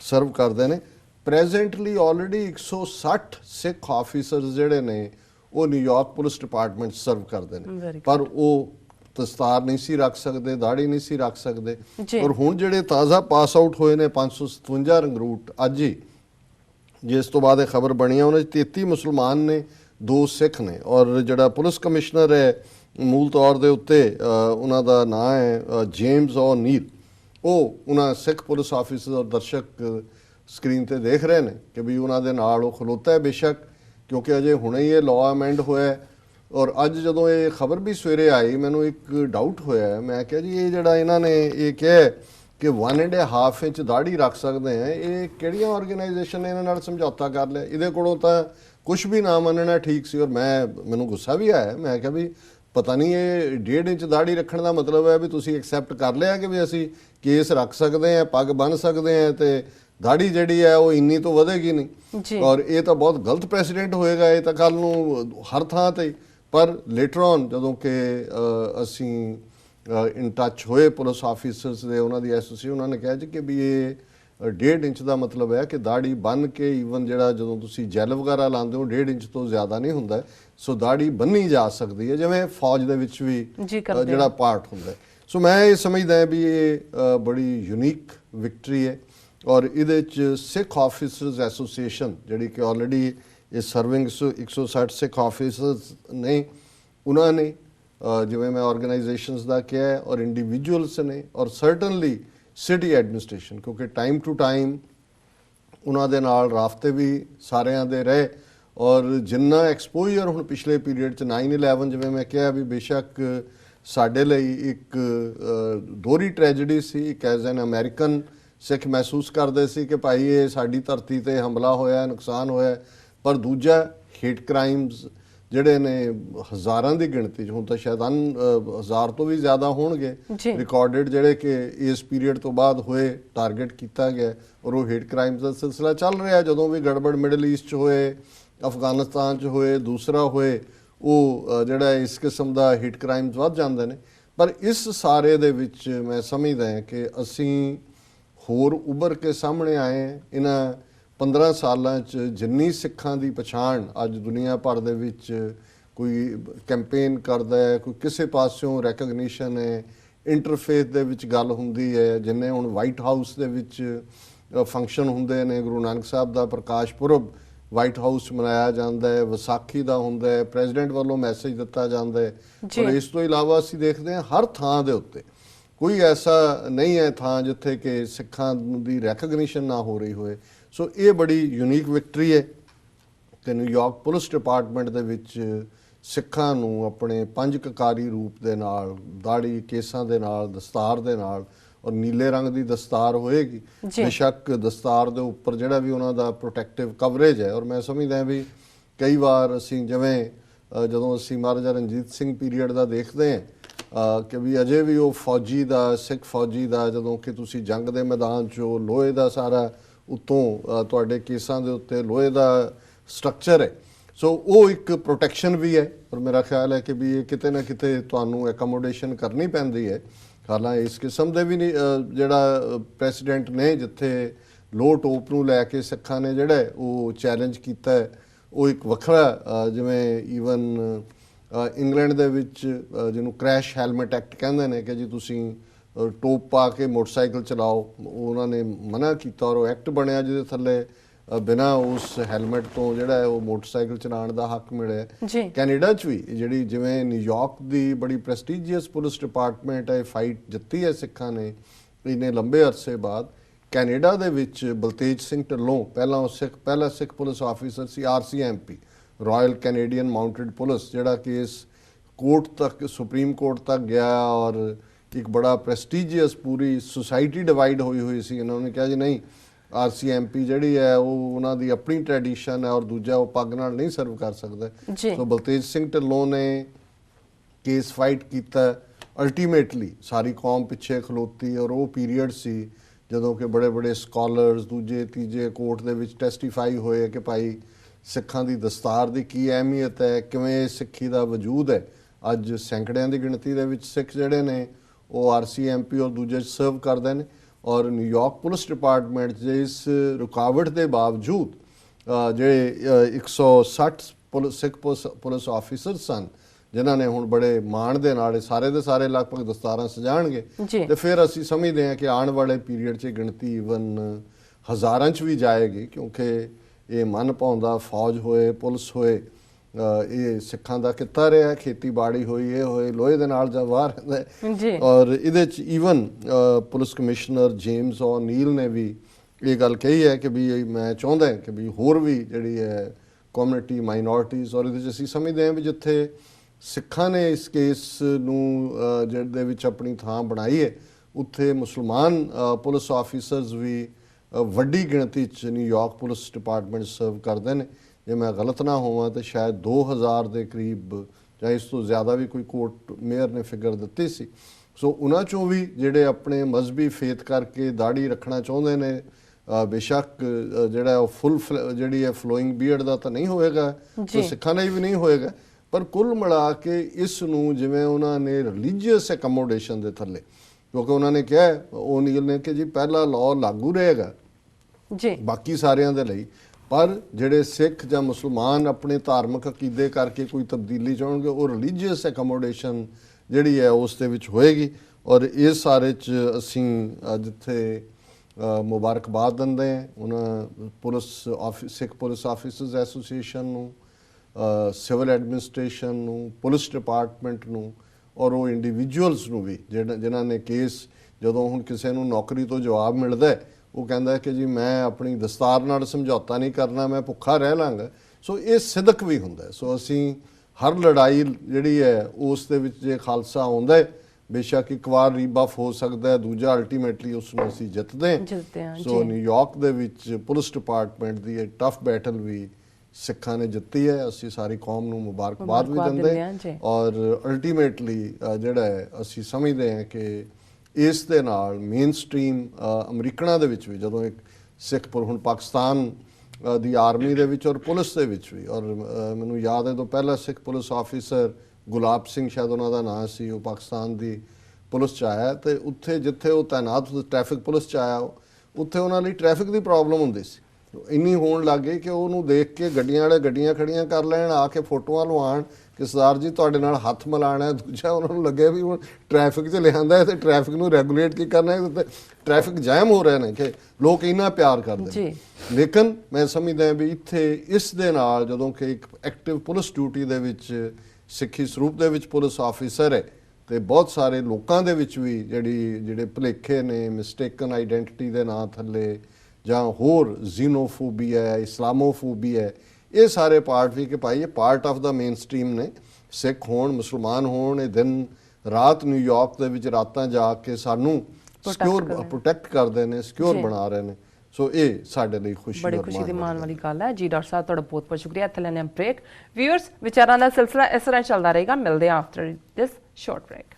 ਸਰਵ ਕਰਦੇ ਨੇ ਪ੍ਰੈਜ਼ੈਂਟਲੀ ਆਲਰੇਡੀ 160 ਸਿੱਖ ਆਫੀਸਰਸ ਜਿਹੜੇ ਨੇ ਉਹ ਨਿਊਯਾਰਕ ਪੁਲਿਸ ਡਿਪਾਰਟਮੈਂਟ ਸਰਵ ਕਰਦੇ ਨੇ. ਪਰ ਉਹ ਦਸਤਾਰ ਨਹੀਂ ਸੀ ਰੱਖ ਸਕਦੇ ਦਾੜੀ ਨਹੀਂ ਸੀ ਰੱਖ ਸਕਦੇ। ਔਰ ਹੁਣ ਜਿਹੜੇ ਤਾਜ਼ਾ ਪਾਸ ਆਊਟ ਹੋਏ ਨੇ 557 ਰੰਗਰੂਟ ਅੱਜ ਹੀ ਜਿਸ ਤੋਂ ਬਾਅਦ ਇਹ ਖਬਰ ਬਣੀ ਹੈ ਉਹਨਾਂ 'ਚ 33 ਮੁਸਲਮਾਨ ਨੇ ਦੋ ਸਿੱਖ ਨੇ ਔਰ ਜਿਹੜਾ ਪੁਲਿਸ ਕਮਿਸ਼ਨਰ ਹੈ ਮੂਲ ਤੌਰ ਦੇ ਉੱਤੇ ਉਹਨਾਂ ਦਾ ਨਾਂ ਹੈ ਅ, ਜੇਮਸ ਔਰ ਨੀਲ। ਉਹ ਉਹਨਾਂ ਸਿੱਖ ਪੁਲਿਸ ਆਫੀਸਰ ਔਰ ਦਰਸ਼ਕ ਸਕਰੀਨ ਤੇ ਦੇਖ ਰਹੇ ਨੇ ਕਿ ਵੀ ਉਹਨਾਂ ਦੇ ਨਾਲ ਉਹ ਖਲੋਤਾ ਹੈ ਬੇਸ਼ੱਕ ਕਿਉਂਕਿ ਅਜੇ ਹੁਣੇ ਹੀ ਇਹ ਲਾਅ ਅਮੈਂਡ ਹੋਇਆ ਔਰ ਅੱਜ ਜਦੋਂ ਇਹ ਖਬਰ ਵੀ ਸਵੇਰੇ ਆਈ ਮੈਨੂੰ ਇੱਕ ਡਾਊਟ ਹੋਇਆ ਮੈਂ ਕਿਹਾ ਜੀ ਇਹ ਜਿਹੜਾ ਇਹਨਾਂ ਨੇ ਇਹ ਕਿਹਾ ਕਿ 1 ਐਂਡ ਹਾਫ ਇੰਚ ਦਾੜੀ ਰੱਖ ਸਕਦੇ ਆ ਇਹ ਕਿਹੜੀਆਂ ਆਰਗੇਨਾਈਜੇਸ਼ਨ ਨੇ ਇਹਨਾਂ ਨਾਲ ਸਮਝੌਤਾ ਕਰ ਲਿਆ? ਇਹਦੇ ਕੋਲੋਂ ਤਾਂ ਕੁਝ ਵੀ ਨਾ ਮੰਨਣਾ ਠੀਕ ਸੀ ਔਰ ਮੈਂ ਮੈਨੂੰ ਗੁੱਸਾ ਵੀ ਆਇਆ। ਮੈਂ ਕਿਹਾ ਵੀ ਪਤਾ ਨਹੀਂ ਇਹ 1.5 ਇੰਚ ਦਾੜੀ ਰੱਖਣ ਦਾ ਮਤਲਬ ਹੈ ਵੀ ਤੁਸੀਂ ਐਕਸੈਪਟ ਕਰ ਲਿਆ ਕਿ ਵੀ ਅਸੀਂ ਕੇਸ ਰੱਖ ਸਕਦੇ ਆ ਪੱਗ ਬੰਨ ਸਕਦੇ ਆ ਤੇ ਦਾੜੀ ਜਿਹੜੀ ਹੈ ਉਹ ਇੰਨੀ ਤੋਂ ਵਧੇਗੀ। ਨਹੀਂ। ਔਰ ਇਹ ਤਾਂ ਬਹੁਤ ਗਲਤ ਪ੍ਰੈਸੀਡੈਂਟ ਹੋਏਗਾ ਇਹ ਤਾਂ ਕੱਲ ਨੂੰ ਹਰ ਥਾਂ ਤੇ। ਪਰ ਲੇਟਰ ਔਨ ਜਦੋਂ ਕਿ ਅਸੀਂ ਇਨ ਟੱਚ ਹੋਏ ਪੁਲਿਸ ਆਫੀਸਰਸ ਦੇ ਉਹਨਾਂ ਦੀ ਐਸੋਸੀਏਸ਼ਨ ਉਹਨਾਂ ਨੇ ਕਿਹਾ ਜੀ ਕਿ ਵੀ ਇਹ ਅ, ਡੇਢ ਇੰਚ ਦਾ ਮਤਲਬ ਹੈ ਕਿ ਦਾੜੀ ਬੰਨ ਕੇ ਈਵਨ ਜਿਹੜਾ ਜਦੋਂ ਤੁਸੀਂ ਜੈਲ ਵਗੈਰਾ ਲਾਉਂਦੇ ਹੋ ਡੇਢ ਇੰਚ ਤੋਂ ਜ਼ਿਆਦਾ ਨਹੀਂ ਹੁੰਦਾ। ਸੋ ਦਾੜੀ ਬੰਨੀ ਜਾ ਸਕਦੀ ਹੈ ਜਿਵੇਂ ਫੌਜ ਦੇ ਵਿੱਚ ਵੀ ਜਿਹੜਾ ਪਾਰਟ ਹੁੰਦਾ। ਸੋ ਮੈਂ ਇਹ ਸਮਝਦਾ ਹਾਂ ਵੀ ਇਹ ਬੜੀ ਯੂਨੀਕ ਵਿਕਟਰੀ ਹੈ ਔਰ ਇਹਦੇ ਚ ਸਿੱਖ ਆਫੀਸਰਸ ਐਸੋਸੀਏਸ਼ਨ ਜਿਹੜੀ ਕਿ ਆਲਰੇਡੀ ਇਹ ਸਰਵਿੰਗ 160 ਸਿੱਖ ਆਫੀਸਰਸ ਨੇ ਉਹਨਾਂ ਨੇ ਜਿਵੇਂ ਮੈਂ ਆਰਗੇਨਾਈਜੇਸ਼ਨਸ ਦਾ ਕਿਹਾ ਔਰ ਇੰਡੀਵਿਜੂਅਲਸ ਨੇ ਔਰ ਸਰਟਨਲੀ ਸਿਟੀ ਐਡਮਿਨਿਸਟ੍ਰੇਸ਼ਨ ਕਿਉਂਕਿ ਟਾਈਮ ਟੂ ਟਾਈਮ ਉਹਨਾਂ ਦੇ ਨਾਲ ਰਾਫਤੇ ਵੀ ਸਾਰਿਆਂ ਦੇ ਰਹੇ ਔਰ ਜਿੰਨਾ ਐਕਸਪੋਜ਼ਰ ਹੁਣ ਪਿਛਲੇ ਪੀਰੀਅਡ ਚ 9/11 ਜਿਵੇਂ ਮੈਂ ਕਿਹਾ ਵੀ ਬੇਸ਼ੱਕ ਸਾਡੇ ਲਈ ਇੱਕ ਅ, ਦੋਹਰੀ ਟ੍ਰੈਜੇਡੀ ਸੀ ਇੱਕ ਐਜ਼ ਐਨ ਅਮਰੀਕਨ ਸਿੱਖ ਮਹਿਸੂਸ ਕਰਦੇ ਸੀ ਕਿ ਭਾਈ ਇਹ ਸਾਡੀ ਧਰਤੀ ਤੇ ਹਮਲਾ ਹੋਇਆ ਨੁਕਸਾਨ ਹੋਇਆ ਪਰ ਦੂਜਾ ਹੇਟ ਕ੍ਰਾਈਮਸ ਜਿਹੜੇ ਨੇ ਹਜ਼ਾਰਾਂ ਦੀ ਗਿਣਤੀ 'ਚ ਹੁਣ ਤਾਂ ਸ਼ਾਇਦ ਅਨ ਹਜ਼ਾਰ ਤੋਂ ਵੀ ਜ਼ਿਆਦਾ ਹੋਣਗੇ। ਰਿਕਾਰਡਡ ਜਿਹੜੇ ਕਿ ਇਸ ਪੀਰੀਅਡ ਤੋਂ ਬਾਅਦ ਹੋਏ ਟਾਰਗੇਟ ਕੀਤਾ ਗਿਆ ਔਰ ਉਹ ਹੇਟ ਕ੍ਰਾਈਮਸ ਦਾ ਸਿਲਸਿਲਾ ਚੱਲ ਰਿਹਾ। ਜਦੋਂ ਵੀ ਗੜਬੜ ਮਿਡਲ ਈਸਟ 'ਚ ਹੋਏ ਅਫਗਾਨਿਸਤਾਨ 'ਚ ਹੋਏ ਦੂਸਰਾ ਹੋਏ ਉਹ ਜਿਹੜਾ ਇਸ ਕਿਸਮ ਦਾ ਹੇਟ ਕ੍ਰਾਈਮਸ ਵੱਧ ਜਾਂਦੇ ਨੇ ਪਰ ਇਸ ਸਾਰੇ ਦੇ ਵਿੱਚ ਮੈਂ ਸਮਝਦਾ ਹਾਂ ਕਿ ਅਸੀਂ ਹੋਰ ਉੱਭਰ ਕੇ ਸਾਹਮਣੇ ਆਏ। ਇਹਨਾਂ 15 ਸਾਲਾਂ 'ਚ ਜਿੰਨੀ ਸਿੱਖਾਂ ਦੀ ਪਛਾਣ ਅੱਜ ਦੁਨੀਆ ਭਰ ਦੇ ਵਿੱਚ ਕੋਈ ਕੈਂਪੇਨ ਕਰਦਾ ਹੈ ਕੋਈ ਕਿਸੇ ਪਾਸਿਓਂ ਰੈਕਗਨੀਸ਼ਨ ਹੈ ਇੰਟਰਫੇਥ ਦੇ ਵਿੱਚ ਗੱਲ ਹੁੰਦੀ ਹੈ ਜਿੰਨੇ ਹੁਣ ਵਾਈਟ ਹਾਊਸ ਦੇ ਵਿੱਚ ਫੰਕਸ਼ਨ ਹੁੰਦੇ ਨੇ ਗੁਰੂ ਨਾਨਕ ਸਾਹਿਬ ਦਾ ਪ੍ਰਕਾਸ਼ ਪੁਰਬ ਵਾਈਟ ਹਾਊਸ ਮਨਾਇਆ ਜਾਂਦਾ ਹੈ ਵਿਸਾਖੀ ਦਾ ਹੁੰਦਾ ਹੈ ਪ੍ਰੈਜ਼ੀਡੈਂਟ ਵੱਲੋਂ ਮੈਸੇਜ ਦਿੱਤਾ ਜਾਂਦਾ ਹੈ। ਔਰ ਇਸ ਤੋਂ ਇਲਾਵਾ ਅਸੀਂ ਦੇਖਦੇ ਹਾਂ ਹਰ ਥਾਂ ਦੇ ਉੱਤੇ ਕੋਈ ਐਸਾ ਨਹੀਂ ਹੈ ਥਾਂ ਜਿੱਥੇ ਕਿ ਸਿੱਖਾਂ ਦੀ ਰੈਕਗਨੀਸ਼ਨ ਨਾ ਹੋ ਰਹੀ ਹੋਵੇ ਸੋ ਇਹ ਬੜੀ ਯੂਨੀਕ ਵਿਕਟਰੀ ਹੈ ਕਿ ਨਿਊਯਾਰਕ ਪੁਲਿਸ ਡਿਪਾਰਟਮੈਂਟ ਦੇ ਵਿੱਚ ਸਿੱਖਾਂ ਨੂੰ ਆਪਣੇ ਪੰਜ ਕਕਾਰੀ ਰੂਪ ਦੇ ਨਾਲ ਦਾੜੀ ਕੇਸਾਂ ਦੇ ਨਾਲ ਦਸਤਾਰ ਦੇ ਨਾਲ ਔਰ ਨੀਲੇ ਰੰਗ ਦੀ ਦਸਤਾਰ ਹੋਏਗੀ। ਬੇਸ਼ੱਕ ਦਸਤਾਰ ਦੇ ਉੱਪਰ ਜਿਹੜਾ ਵੀ ਉਹਨਾਂ ਦਾ ਪ੍ਰੋਟੈਕਟਿਵ ਕਵਰੇਜ ਹੈ ਔਰ ਮੈਂ ਸਮਝਦਾ ਹਾਂ ਵੀ ਕਈ ਵਾਰ ਅਸੀਂ ਜਿਵੇਂ ਜਦੋਂ ਅਸੀਂ ਮਹਾਰਾਜਾ ਰਣਜੀਤ ਸਿੰਘ ਪੀਰੀਅਡ ਦਾ ਦੇਖਦੇ ਹਾਂ ਕਿ ਵੀ ਅਜੇ ਵੀ ਉਹ ਫੌਜੀ ਦਾ ਸਿੱਖ ਫੌਜੀ ਦਾ ਜਦੋਂ ਕਿ ਤੁਸੀਂ ਜੰਗ ਦੇ ਮੈਦਾਨ 'ਚ ਲੋਹੇ ਦਾ ਸਾਰਾ ਉਤੋਂ ਤੁਹਾਡੇ ਕੇਸਾਂ ਦੇ ਉੱਤੇ ਲੋਹੇ ਦਾ ਸਟਰਕਚਰ ਹੈ। ਸੋ ਉਹ ਇੱਕ ਪ੍ਰੋਟੈਕਸ਼ਨ ਵੀ ਹੈ ਔਰ ਮੇਰਾ ਖਿਆਲ ਹੈ ਕਿ ਵੀ ਇਹ ਕਿਤੇ ਨਾ ਕਿਤੇ ਤੁਹਾਨੂੰ ਐਕਮੋਡੇਸ਼ਨ ਕਰਨੀ ਪੈਂਦੀ ਹੈ। ਹਾਲਾਂ ਇਸ ਕਿਸਮ ਦੇ ਵੀ ਨਹੀਂ, ਜਿਹੜਾ ਪ੍ਰੈਸੀਡੈਂਟ ਨੇ ਜਿੱਥੇ ਲੋ ਟੋਪ ਨੂੰ ਲੈ ਕੇ ਸਿੱਖਾਂ ਨੇ ਜਿਹੜਾ ਉਹ ਚੈਲੰਜ ਕੀਤਾ ਹੈ। ਉਹ ਇੱਕ ਵੱਖਰਾ ਜਿਵੇਂ ਈਵਨ ਇੰਗਲੈਂਡ ਦੇ ਵਿੱਚ ਜਿਹਨੂੰ ਕ੍ਰੈਸ਼ ਹੈਲਮਟ ਐਕਟ ਕਹਿੰਦੇ ਨੇ ਕਿ ਜੀ ਤੁਸੀਂ ਟੋਪ ਪਾ ਕੇ ਮੋਟਰਸਾਈਕਲ ਚਲਾਓ ਉਹ ਉਹਨਾਂ ਨੇ ਮਨਾ ਕੀਤਾ ਔਰ ਉਹ ਐਕਟ ਬਣਿਆ ਜਿਹਦੇ ਥੱਲੇ ਬਿਨਾਂ ਉਸ ਹੈਲਮਟ ਤੋਂ ਜਿਹੜਾ ਹੈ ਉਹ ਮੋਟਰਸਾਈਕਲ ਚਲਾਉਣ ਦਾ ਹੱਕ ਮਿਲਿਆ। ਕੈਨੇਡਾ 'ਚ ਵੀ ਜਿਹੜੀ ਜਿਵੇਂ ਨਿਊਯਾਰਕ ਦੀ ਬੜੀ ਪ੍ਰੈਸਟੀਜੀਅਸ ਪੁਲਿਸ ਡਿਪਾਰਟਮੈਂਟ ਹੈ ਫਾਈਟ ਜਿੱਤੀ ਹੈ ਸਿੱਖਾਂ ਨੇ ਇੰਨੇ ਲੰਬੇ ਅਰਸੇ ਬਾਅਦ ਕੈਨੇਡਾ ਦੇ ਵਿੱਚ ਬਲਤੇਜ ਸਿੰਘ ਢਿੱਲੋਂ ਪਹਿਲਾਂ ਉਹ ਸਿੱਖ ਪਹਿਲਾ ਸਿੱਖ ਪੁਲਿਸ ਆਫੀਸਰ ਸੀ RCMP Royal Canadian Mounted Police ਜਿਹੜਾ ਕੇਸ ਕੋਰਟ ਤੱਕ ਸੁਪਰੀਮ ਕੋਰਟ ਤੱਕ ਗਿਆ ਔਰ ਇੱਕ ਬੜਾ ਪ੍ਰੈਸਟੀਜੀਅਸ ਪੂਰੀ ਸੁਸਾਇਟੀ ਡਿਵਾਈਡ ਹੋਈ ਹੋਈ ਸੀ। ਇਹਨਾਂ ਨੇ ਕਿਹਾ ਜੀ ਨਹੀਂ ਆਰਸੀਐਮਪੀ ਜਿਹੜੀ ਹੈ ਉਹ ਉਹਨਾਂ ਦੀ ਆਪਣੀ ਟ੍ਰੈਡੀਸ਼ਨ ਹੈ ਔਰ ਦੂਜਾ ਉਹ ਪੱਗ ਨਾਲ ਨਹੀਂ ਸਰਵ ਕਰ ਸਕਦਾ। ਸੋ ਬਲਤੇਜ ਸਿੰਘ ਢਿੱਲੋਂ ਨੇ ਕੇਸ ਫਾਈਟ ਕੀਤਾ। ਅਲਟੀਮੇਟਲੀ ਸਾਰੀ ਕੌਮ ਪਿੱਛੇ ਖਲੋਤੀ ਔਰ ਉਹ ਪੀਰੀਅਡ ਸੀ ਜਦੋਂ ਕਿ ਬੜੇ ਬੜੇ ਸਕਾਲਰਸ ਦੂਜੇ ਤੀਜੇ ਕੋਰਟ ਦੇ ਵਿੱਚ ਟੈਸਟੀਫਾਈ ਹੋਏ ਕਿ ਭਾਈ ਸਿੱਖਾਂ ਦੀ ਦਸਤਾਰ ਦੀ ਕੀ ਅਹਿਮੀਅਤ ਹੈ ਕਿਵੇਂ ਸਿੱਖੀ ਦਾ ਵਜੂਦ ਹੈ। ਅੱਜ ਸੈਂਕੜਿਆਂ ਦੀ ਗਿਣਤੀ ਦੇ ਵਿੱਚ ਸਿੱਖ ਜਿਹੜੇ ਨੇ ਉਹ ਆਰਸੀਐਮਪੀ ਔਰ ਦੂਜੇ ਸਰਵ ਕਰਦੇ ਨੇ ਔਰ ਨਿਊਯਾਰਕ ਪੁਲਿਸ ਡਿਪਾਰਟਮੈਂਟ 'ਚ ਇਸ ਰੁਕਾਵਟ ਦੇ ਬਾਵਜੂਦ ਜਿਹੜੇ ਅ, 160 ਪੁਲਿਸ ਸਿੱਖ ਪੁਲਿਸ- ਆਫੀਸਰ ਸਨ ਜਿਨ੍ਹਾਂ ਨੇ ਹੁਣ ਬੜੇ ਮਾਣ ਦੇ ਨਾਲ ਸਾਰੇ ਦੇ ਸਾਰੇ ਲਗਭਗ ਦਸਤਾਰਾਂ ਸਜਾਣਗੇ। ਤੇ ਫਿਰ ਅਸੀਂ ਸਮਝਦੇ ਹਾਂ ਕਿ ਆਉਣ ਵਾਲੇ ਪੀਰੀਅਡ 'ਚ ਗਿਣਤੀ ਇਵਨ ਹਜ਼ਾਰਾਂ 'ਚ ਵੀ ਜਾਏਗੀ ਕਿਉਂਕਿ ਇਹ ਮਨ ਪਾਉਂਦਾ ਫੌਜ ਹੋਏ ਪੁਲਿਸ ਹੋਏ ਇਹ ਸਿੱਖਾਂ ਦਾ ਕਿੱਤਾ ਰਿਹਾ ਖੇਤੀਬਾੜੀ ਹੋਈ ਇਹ ਹੋਏ ਲੋਹੇ ਦੇ ਨਾਲ ਜਵਾਰ ਰਹਿੰਦਾ ਹੈ। ਜੀ ਔਰ ਇਹਦੇ ਚ ਈਵਨ ਪੁਲਿਸ ਕਮਿਸ਼ਨਰ ਜੇਮਸ ਔਰ ਨੀਲ ਨੇ ਵੀ ਇਹ ਗੱਲ ਕਹੀ ਹੈ ਕਿ ਵੀ ਮੈਂ ਚਾਹੁੰਦਾ ਹਾਂ ਕਿ ਵੀ ਹੋਰ ਵੀ ਜਿਹੜੀ ਹੈ ਕਮਿਊਨਿਟੀ ਮਾਈਨੋਰਿਟੀਜ਼ ਔਰ ਇਹਦੇ ਚ ਅਸੀਂ ਸਮਝਦੇ ਹਾਂ ਵੀ ਜਿੱਥੇ ਸਿੱਖਾਂ ਨੇ ਇਸ ਕੇਸ ਨੂੰ ਜਿਹਦੇ ਵਿੱਚ ਆਪਣੀ ਥਾਂ ਬਣਾਈ ਹੈ ਉੱਥੇ ਮੁਸਲਮਾਨ ਪੁਲਿਸ ਆਫੀਸਰਸ ਵੀ ਵੱਡੀ ਗਿਣਤੀ ਚ ਨਿਊਯਾਰਕ ਪੁਲਿਸ ਡਿਪਾਰਟਮੈਂਟ ਸਰਵ ਕਰਦੇ ਨੇ ਜੇ ਮੈਂ ਗਲਤ ਨਾ ਹੋਵਾਂ ਤੇ ਸ਼ਾਇਦ 2000 ਦੇ ਕਰੀਬ ਜਾਂ ਇਸ ਤੋਂ ਜ਼ਿਆਦਾ ਵੀ ਕੋਈ ਕੋਰਟ ਮੇਅਰ ਨੇ ਫਿਗਰ ਦਿੱਤੀ ਸੀ। ਸੋ ਉਹਨਾਂ ਚੋਂ ਵੀ ਜਿਹੜੇ ਆਪਣੇ ਮਜ਼ਹਬੀ ਫੇਥ ਕਰਕੇ ਦਾੜੀ ਰੱਖਣਾ ਚਾਹੁੰਦੇ ਨੇ ਬੇਸ਼ੱਕ ਜਿਹੜਾ ਉਹ ਫੁੱਲ ਜਿਹੜੀ ਹੈ ਫਲੋਇੰਗ ਬੀਅਰਡ ਦਾ ਤਾਂ ਨਹੀਂ ਹੋਏਗਾ। ਸੋ ਸਿੱਖਾਂ ਲਈ ਵੀ ਨਹੀਂ ਹੋਏਗਾ ਪਰ ਕੁੱਲ ਮਿਲਾ ਕੇ ਇਸ ਨੂੰ ਜਿਵੇਂ ਉਹਨਾਂ ਨੇ ਰਿਲੀਜੀਅਸ ਐਕਮੋਡੇਸ਼ਨ ਦੇ ਥੱਲੇ ਕਿਉਂਕਿ ਉਹਨਾਂ ਨੇ ਕਿਹਾ ਉਹ ਨੀਲ ਨੇ ਕਿ ਜੀ ਪਹਿਲਾ ਲਾਅ ਲਾਗੂ ਰਹੇਗਾ ਜੀ। ਬਾਕੀ ਸਾਰਿਆਂ ਦੇ ਲਈ। ਪਰ ਜਿਹੜੇ ਸਿੱਖ ਜਾਂ ਮੁਸਲਮਾਨ ਆਪਣੇ ਧਾਰਮਿਕ ਅਕੀਦੇ ਕਰਕੇ ਕੋਈ ਤਬਦੀਲੀ ਚਾਹਣਗੇ ਉਹ ਰਿਲੀਜੀਅਸ ਐਕਮੋਡੇਸ਼ਨ ਜਿਹੜੀ ਹੈ ਉਸ ਦੇ ਵਿੱਚ ਹੋਏਗੀ। ਔਰ ਇਹ ਸਾਰੇ ਚ ਅਸੀਂ ਅ, ਜਿੱਥੇ ਮੁਬਾਰਕਬਾਦ ਦਿੰਦੇ ਹਾਂ ਉਹਨਾਂ police office Sikh police officers association ਨੂੰ ਸਿਵਲ ਐਡਮਿਨਿਸਟ੍ਰੇਸ਼ਨ ਨੂੰ ਪੁਲਿਸ ਡਿਪਾਰਟਮੈਂਟ ਨੂੰ ਔਰ ਉਹ ਇੰਡੀਵਿਜੂਅਲਸ ਨੂੰ ਵੀ ਜਿਹੜਾ- ਜਿਨ੍ਹਾਂ ਨੇ ਕੇਸ ਜਦੋਂ ਹੁਣ ਕਿਸੇ ਨੂੰ ਨੌਕਰੀ ਤੋਂ ਜਵਾਬ ਮਿਲਦਾ ਹੈ ਉਹ ਕਹਿੰਦਾ ਕਿ ਜੀ ਮੈਂ ਆਪਣੀ ਦਸਤਾਰ ਨਾਲ ਸਮਝੌਤਾ ਨਹੀਂ ਕਰਨਾ ਮੈਂ ਭੁੱਖਾ ਰਹਿ ਲਾਂਗਾ ਸੋ ਇਹ ਸਿਦਕ ਵੀ ਹੁੰਦਾ। ਸੋ ਅਸੀਂ ਹਰ ਲੜਾਈ ਜਿਹੜੀ ਹੈ ਉਸ ਦੇ ਵਿੱਚ ਜੇ ਖਾਲਸਾ ਆਉਂਦਾ ਹੈ ਬੇਸ਼ੱਕ ਇੱਕ ਵਾਰ ਰੀਬਫ ਹੋ ਸਕਦਾ ਹੈ ਦੂਜਾ ਅਲਟੀਮੇਟਲੀ ਉਸ ਨੂੰ ਅਸੀਂ ਜਿੱਤਦੇ ਹਾਂ ਸੋ। ਨਿਊਯਾਰਕ ਦੇ ਵਿੱਚ ਪੁਲਿਸ ਡਿਪਾਰਟਮੈਂਟ ਦੀ ਇਹ ਟਫ ਬੈਟਲ ਵੀ ਸਿੱਖਾਂ ਨੇ ਜਿੱਤੀ ਹੈ ਅਸੀਂ ਸਾਰੀ ਕੌਮ ਨੂੰ ਮੁਬਾਰਕਬਾਦ ਵੀ ਦਿੰਦੇ। ਔਰ ਅਲਟੀਮੇਟਲੀ ਜਿਹੜਾ ਹੈ ਅਸੀਂ ਸਮਝਦੇ ਹਾਂ ਕਿ ਇਸ ਦੇ ਨਾਲ ਮੇਨ ਸਟ੍ਰੀਮ ਅਮਰੀਕਨਾਂ ਦੇ ਵਿੱਚ ਵੀ ਜਦੋਂ ਇੱਕ ਸਿੱਖ ਪੁਰ ਹੁਣ ਪਾਕਿਸਤਾਨ ਦੀ ਆਰਮੀ ਦੇ ਵਿੱਚ ਔਰ ਪੁਲਿਸ ਦੇ ਵਿੱਚ ਵੀ ਔਰ ਮੈਨੂੰ ਯਾਦ ਹੈ ਤੋਂ ਪਹਿਲਾ ਸਿੱਖ ਪੁਲਿਸ ਆਫੀਸਰ ਗੁਲਾਬ ਸਿੰਘ ਸ਼ਾਇਦ ਉਹਨਾਂ ਦਾ ਨਾਮ ਸੀ ਉਹ ਪਾਕਿਸਤਾਨ ਦੀ ਪੁਲਿਸ ਚ ਆਇਆ ਤੇ ਉੱਥੇ ਜਿੱਥੇ ਉਹ ਤਾਇਨਾਤ ਟ੍ਰੈਫਿਕ ਪੁਲਿਸ ਚ ਆਇਆ ਉਹ, ਉੱਥੇ ਉਹਨਾਂ ਲਈ ਟ੍ਰੈਫਿਕ ਦੀ ਪ੍ਰੋਬਲਮ ਹੁੰਦੀ ਸੀ। ਇੰਨੀ ਹੋਣ ਲੱਗ ਗਈ ਕਿ ਉਹਨੂੰ ਦੇਖ ਕੇ ਗੱਡੀਆਂ ਵਾਲੇ ਗੱਡੀਆਂ ਖੜੀਆਂ ਕਰ ਲੈਣ ਆ ਕੇ ਫੋਟੋਆਂ ਲਵਾਉਣ ਕਿ ਸਰਦਾਰ ਜੀ ਤੁਹਾਡੇ ਨਾਲ ਹੱਥ ਮਿਲਾਣਾ ਹੈ ਦੂਜਾ ਉਹਨਾਂ ਨੂੰ ਲੱਗਿਆ ਵੀ ਹੁਣ ਟ੍ਰੈਫਿਕ 'ਚ ਲਿਆਂਦਾ ਹੈ ਤੇ ਟ੍ਰੈਫਿਕ ਨੂੰ ਰੈਗੂਲੇਟ ਕੀ ਕਰਨਾ ਹੈ ਤੇ ਟ੍ਰੈਫਿਕ ਜੈਮ ਹੋ ਰਹੇ ਨੇ ਕਿ ਲੋਕ ਇੰਨਾ ਪਿਆਰ ਕਰਦੇ ਜੀ। ਲੇਕਿਨ ਮੈਂ ਸਮਝਦਾ ਹਾਂ ਵੀ ਇੱਥੇ ਇਸ ਦੇ ਨਾਲ ਜਦੋਂ ਕਿ ਇੱਕ ਐਕਟਿਵ ਪੁਲਿਸ ਡਿਊਟੀ ਦੇ ਵਿੱਚ ਸਿੱਖੀ ਸਰੂਪ ਦੇ ਵਿੱਚ ਪੁਲਿਸ ਆਫੀਸਰ ਹੈ ਤੇ ਬਹੁਤ ਸਾਰੇ ਲੋਕਾਂ ਦੇ ਵਿੱਚ ਵੀ ਜਿਹੜੀ ਜਿਹੜੇ ਭੁਲੇਖੇ ਨੇ ਮਿਸਟੇਕਨ ਆਇਡੈਂਟੀਟੀ ਦੇ ਨਾਂ ਥੱਲੇ ਜਾਂ ਹੋਰ ਜ਼ੀਨੋਫੋਬੀਆ ਹੈ ਇਸਲਾਮੋਫੋਬੀਆ ਹੈ ਇਹ ਸਾਰੇ ਪਾਰਟ ਵੀ ਕਿ ਭਾਈ ਇਹ part of the mainstream ਨੇ। ਸਿੱਖ ਹੋਣ ਮੁਸਲਮਾਨ ਹੋਣ ਇਹ ਦਿਨ ਰਾਤ ਨਿਊਯਾਰਕ ਦੇ ਵਿੱਚ ਰਾਤਾਂ ਜਾ ਕੇ ਸਾਨੂੰ ਸਿਕਿਉਰ। ਪ੍ਰੋਟੈਕਟ ਕਰਦੇ ਨੇ ਸਿਕਿਉਰ। ਬਣਾ ਰਹੇ ਨੇ। ਸੋ ਇਹ ਸਾਡੇ ਲਈ ਖੁਸ਼ੀ ਬੜੀ ਖੁਸ਼ੀ ਦੀ ਮਾਣ ਵਾਲੀ ਗੱਲ ਹੈ। ਜੀ ਡਾਕਟਰ ਸਾਹਿਬ ਤੁਹਾਡਾ ਬਹੁਤ ਬਹੁਤ ਸ਼ੁਕਰੀਆ। ਇੱਥੇ ਲੈਣੇ ਬ੍ਰੇਕ ਵਿਊਅਰਸ ਵਿਚਾਰਾਂ ਦਾ ਸਿਲਸਿਲਾ ਇਸ ਤਰ੍ਹਾਂ ਚੱਲਦਾ ਰਹੇਗਾ। ਮਿਲਦੇ ਹਾਂ ਆਫਟਰ ਦਿਸ ਸ਼ਾਰਟ ਬ੍ਰੇਕ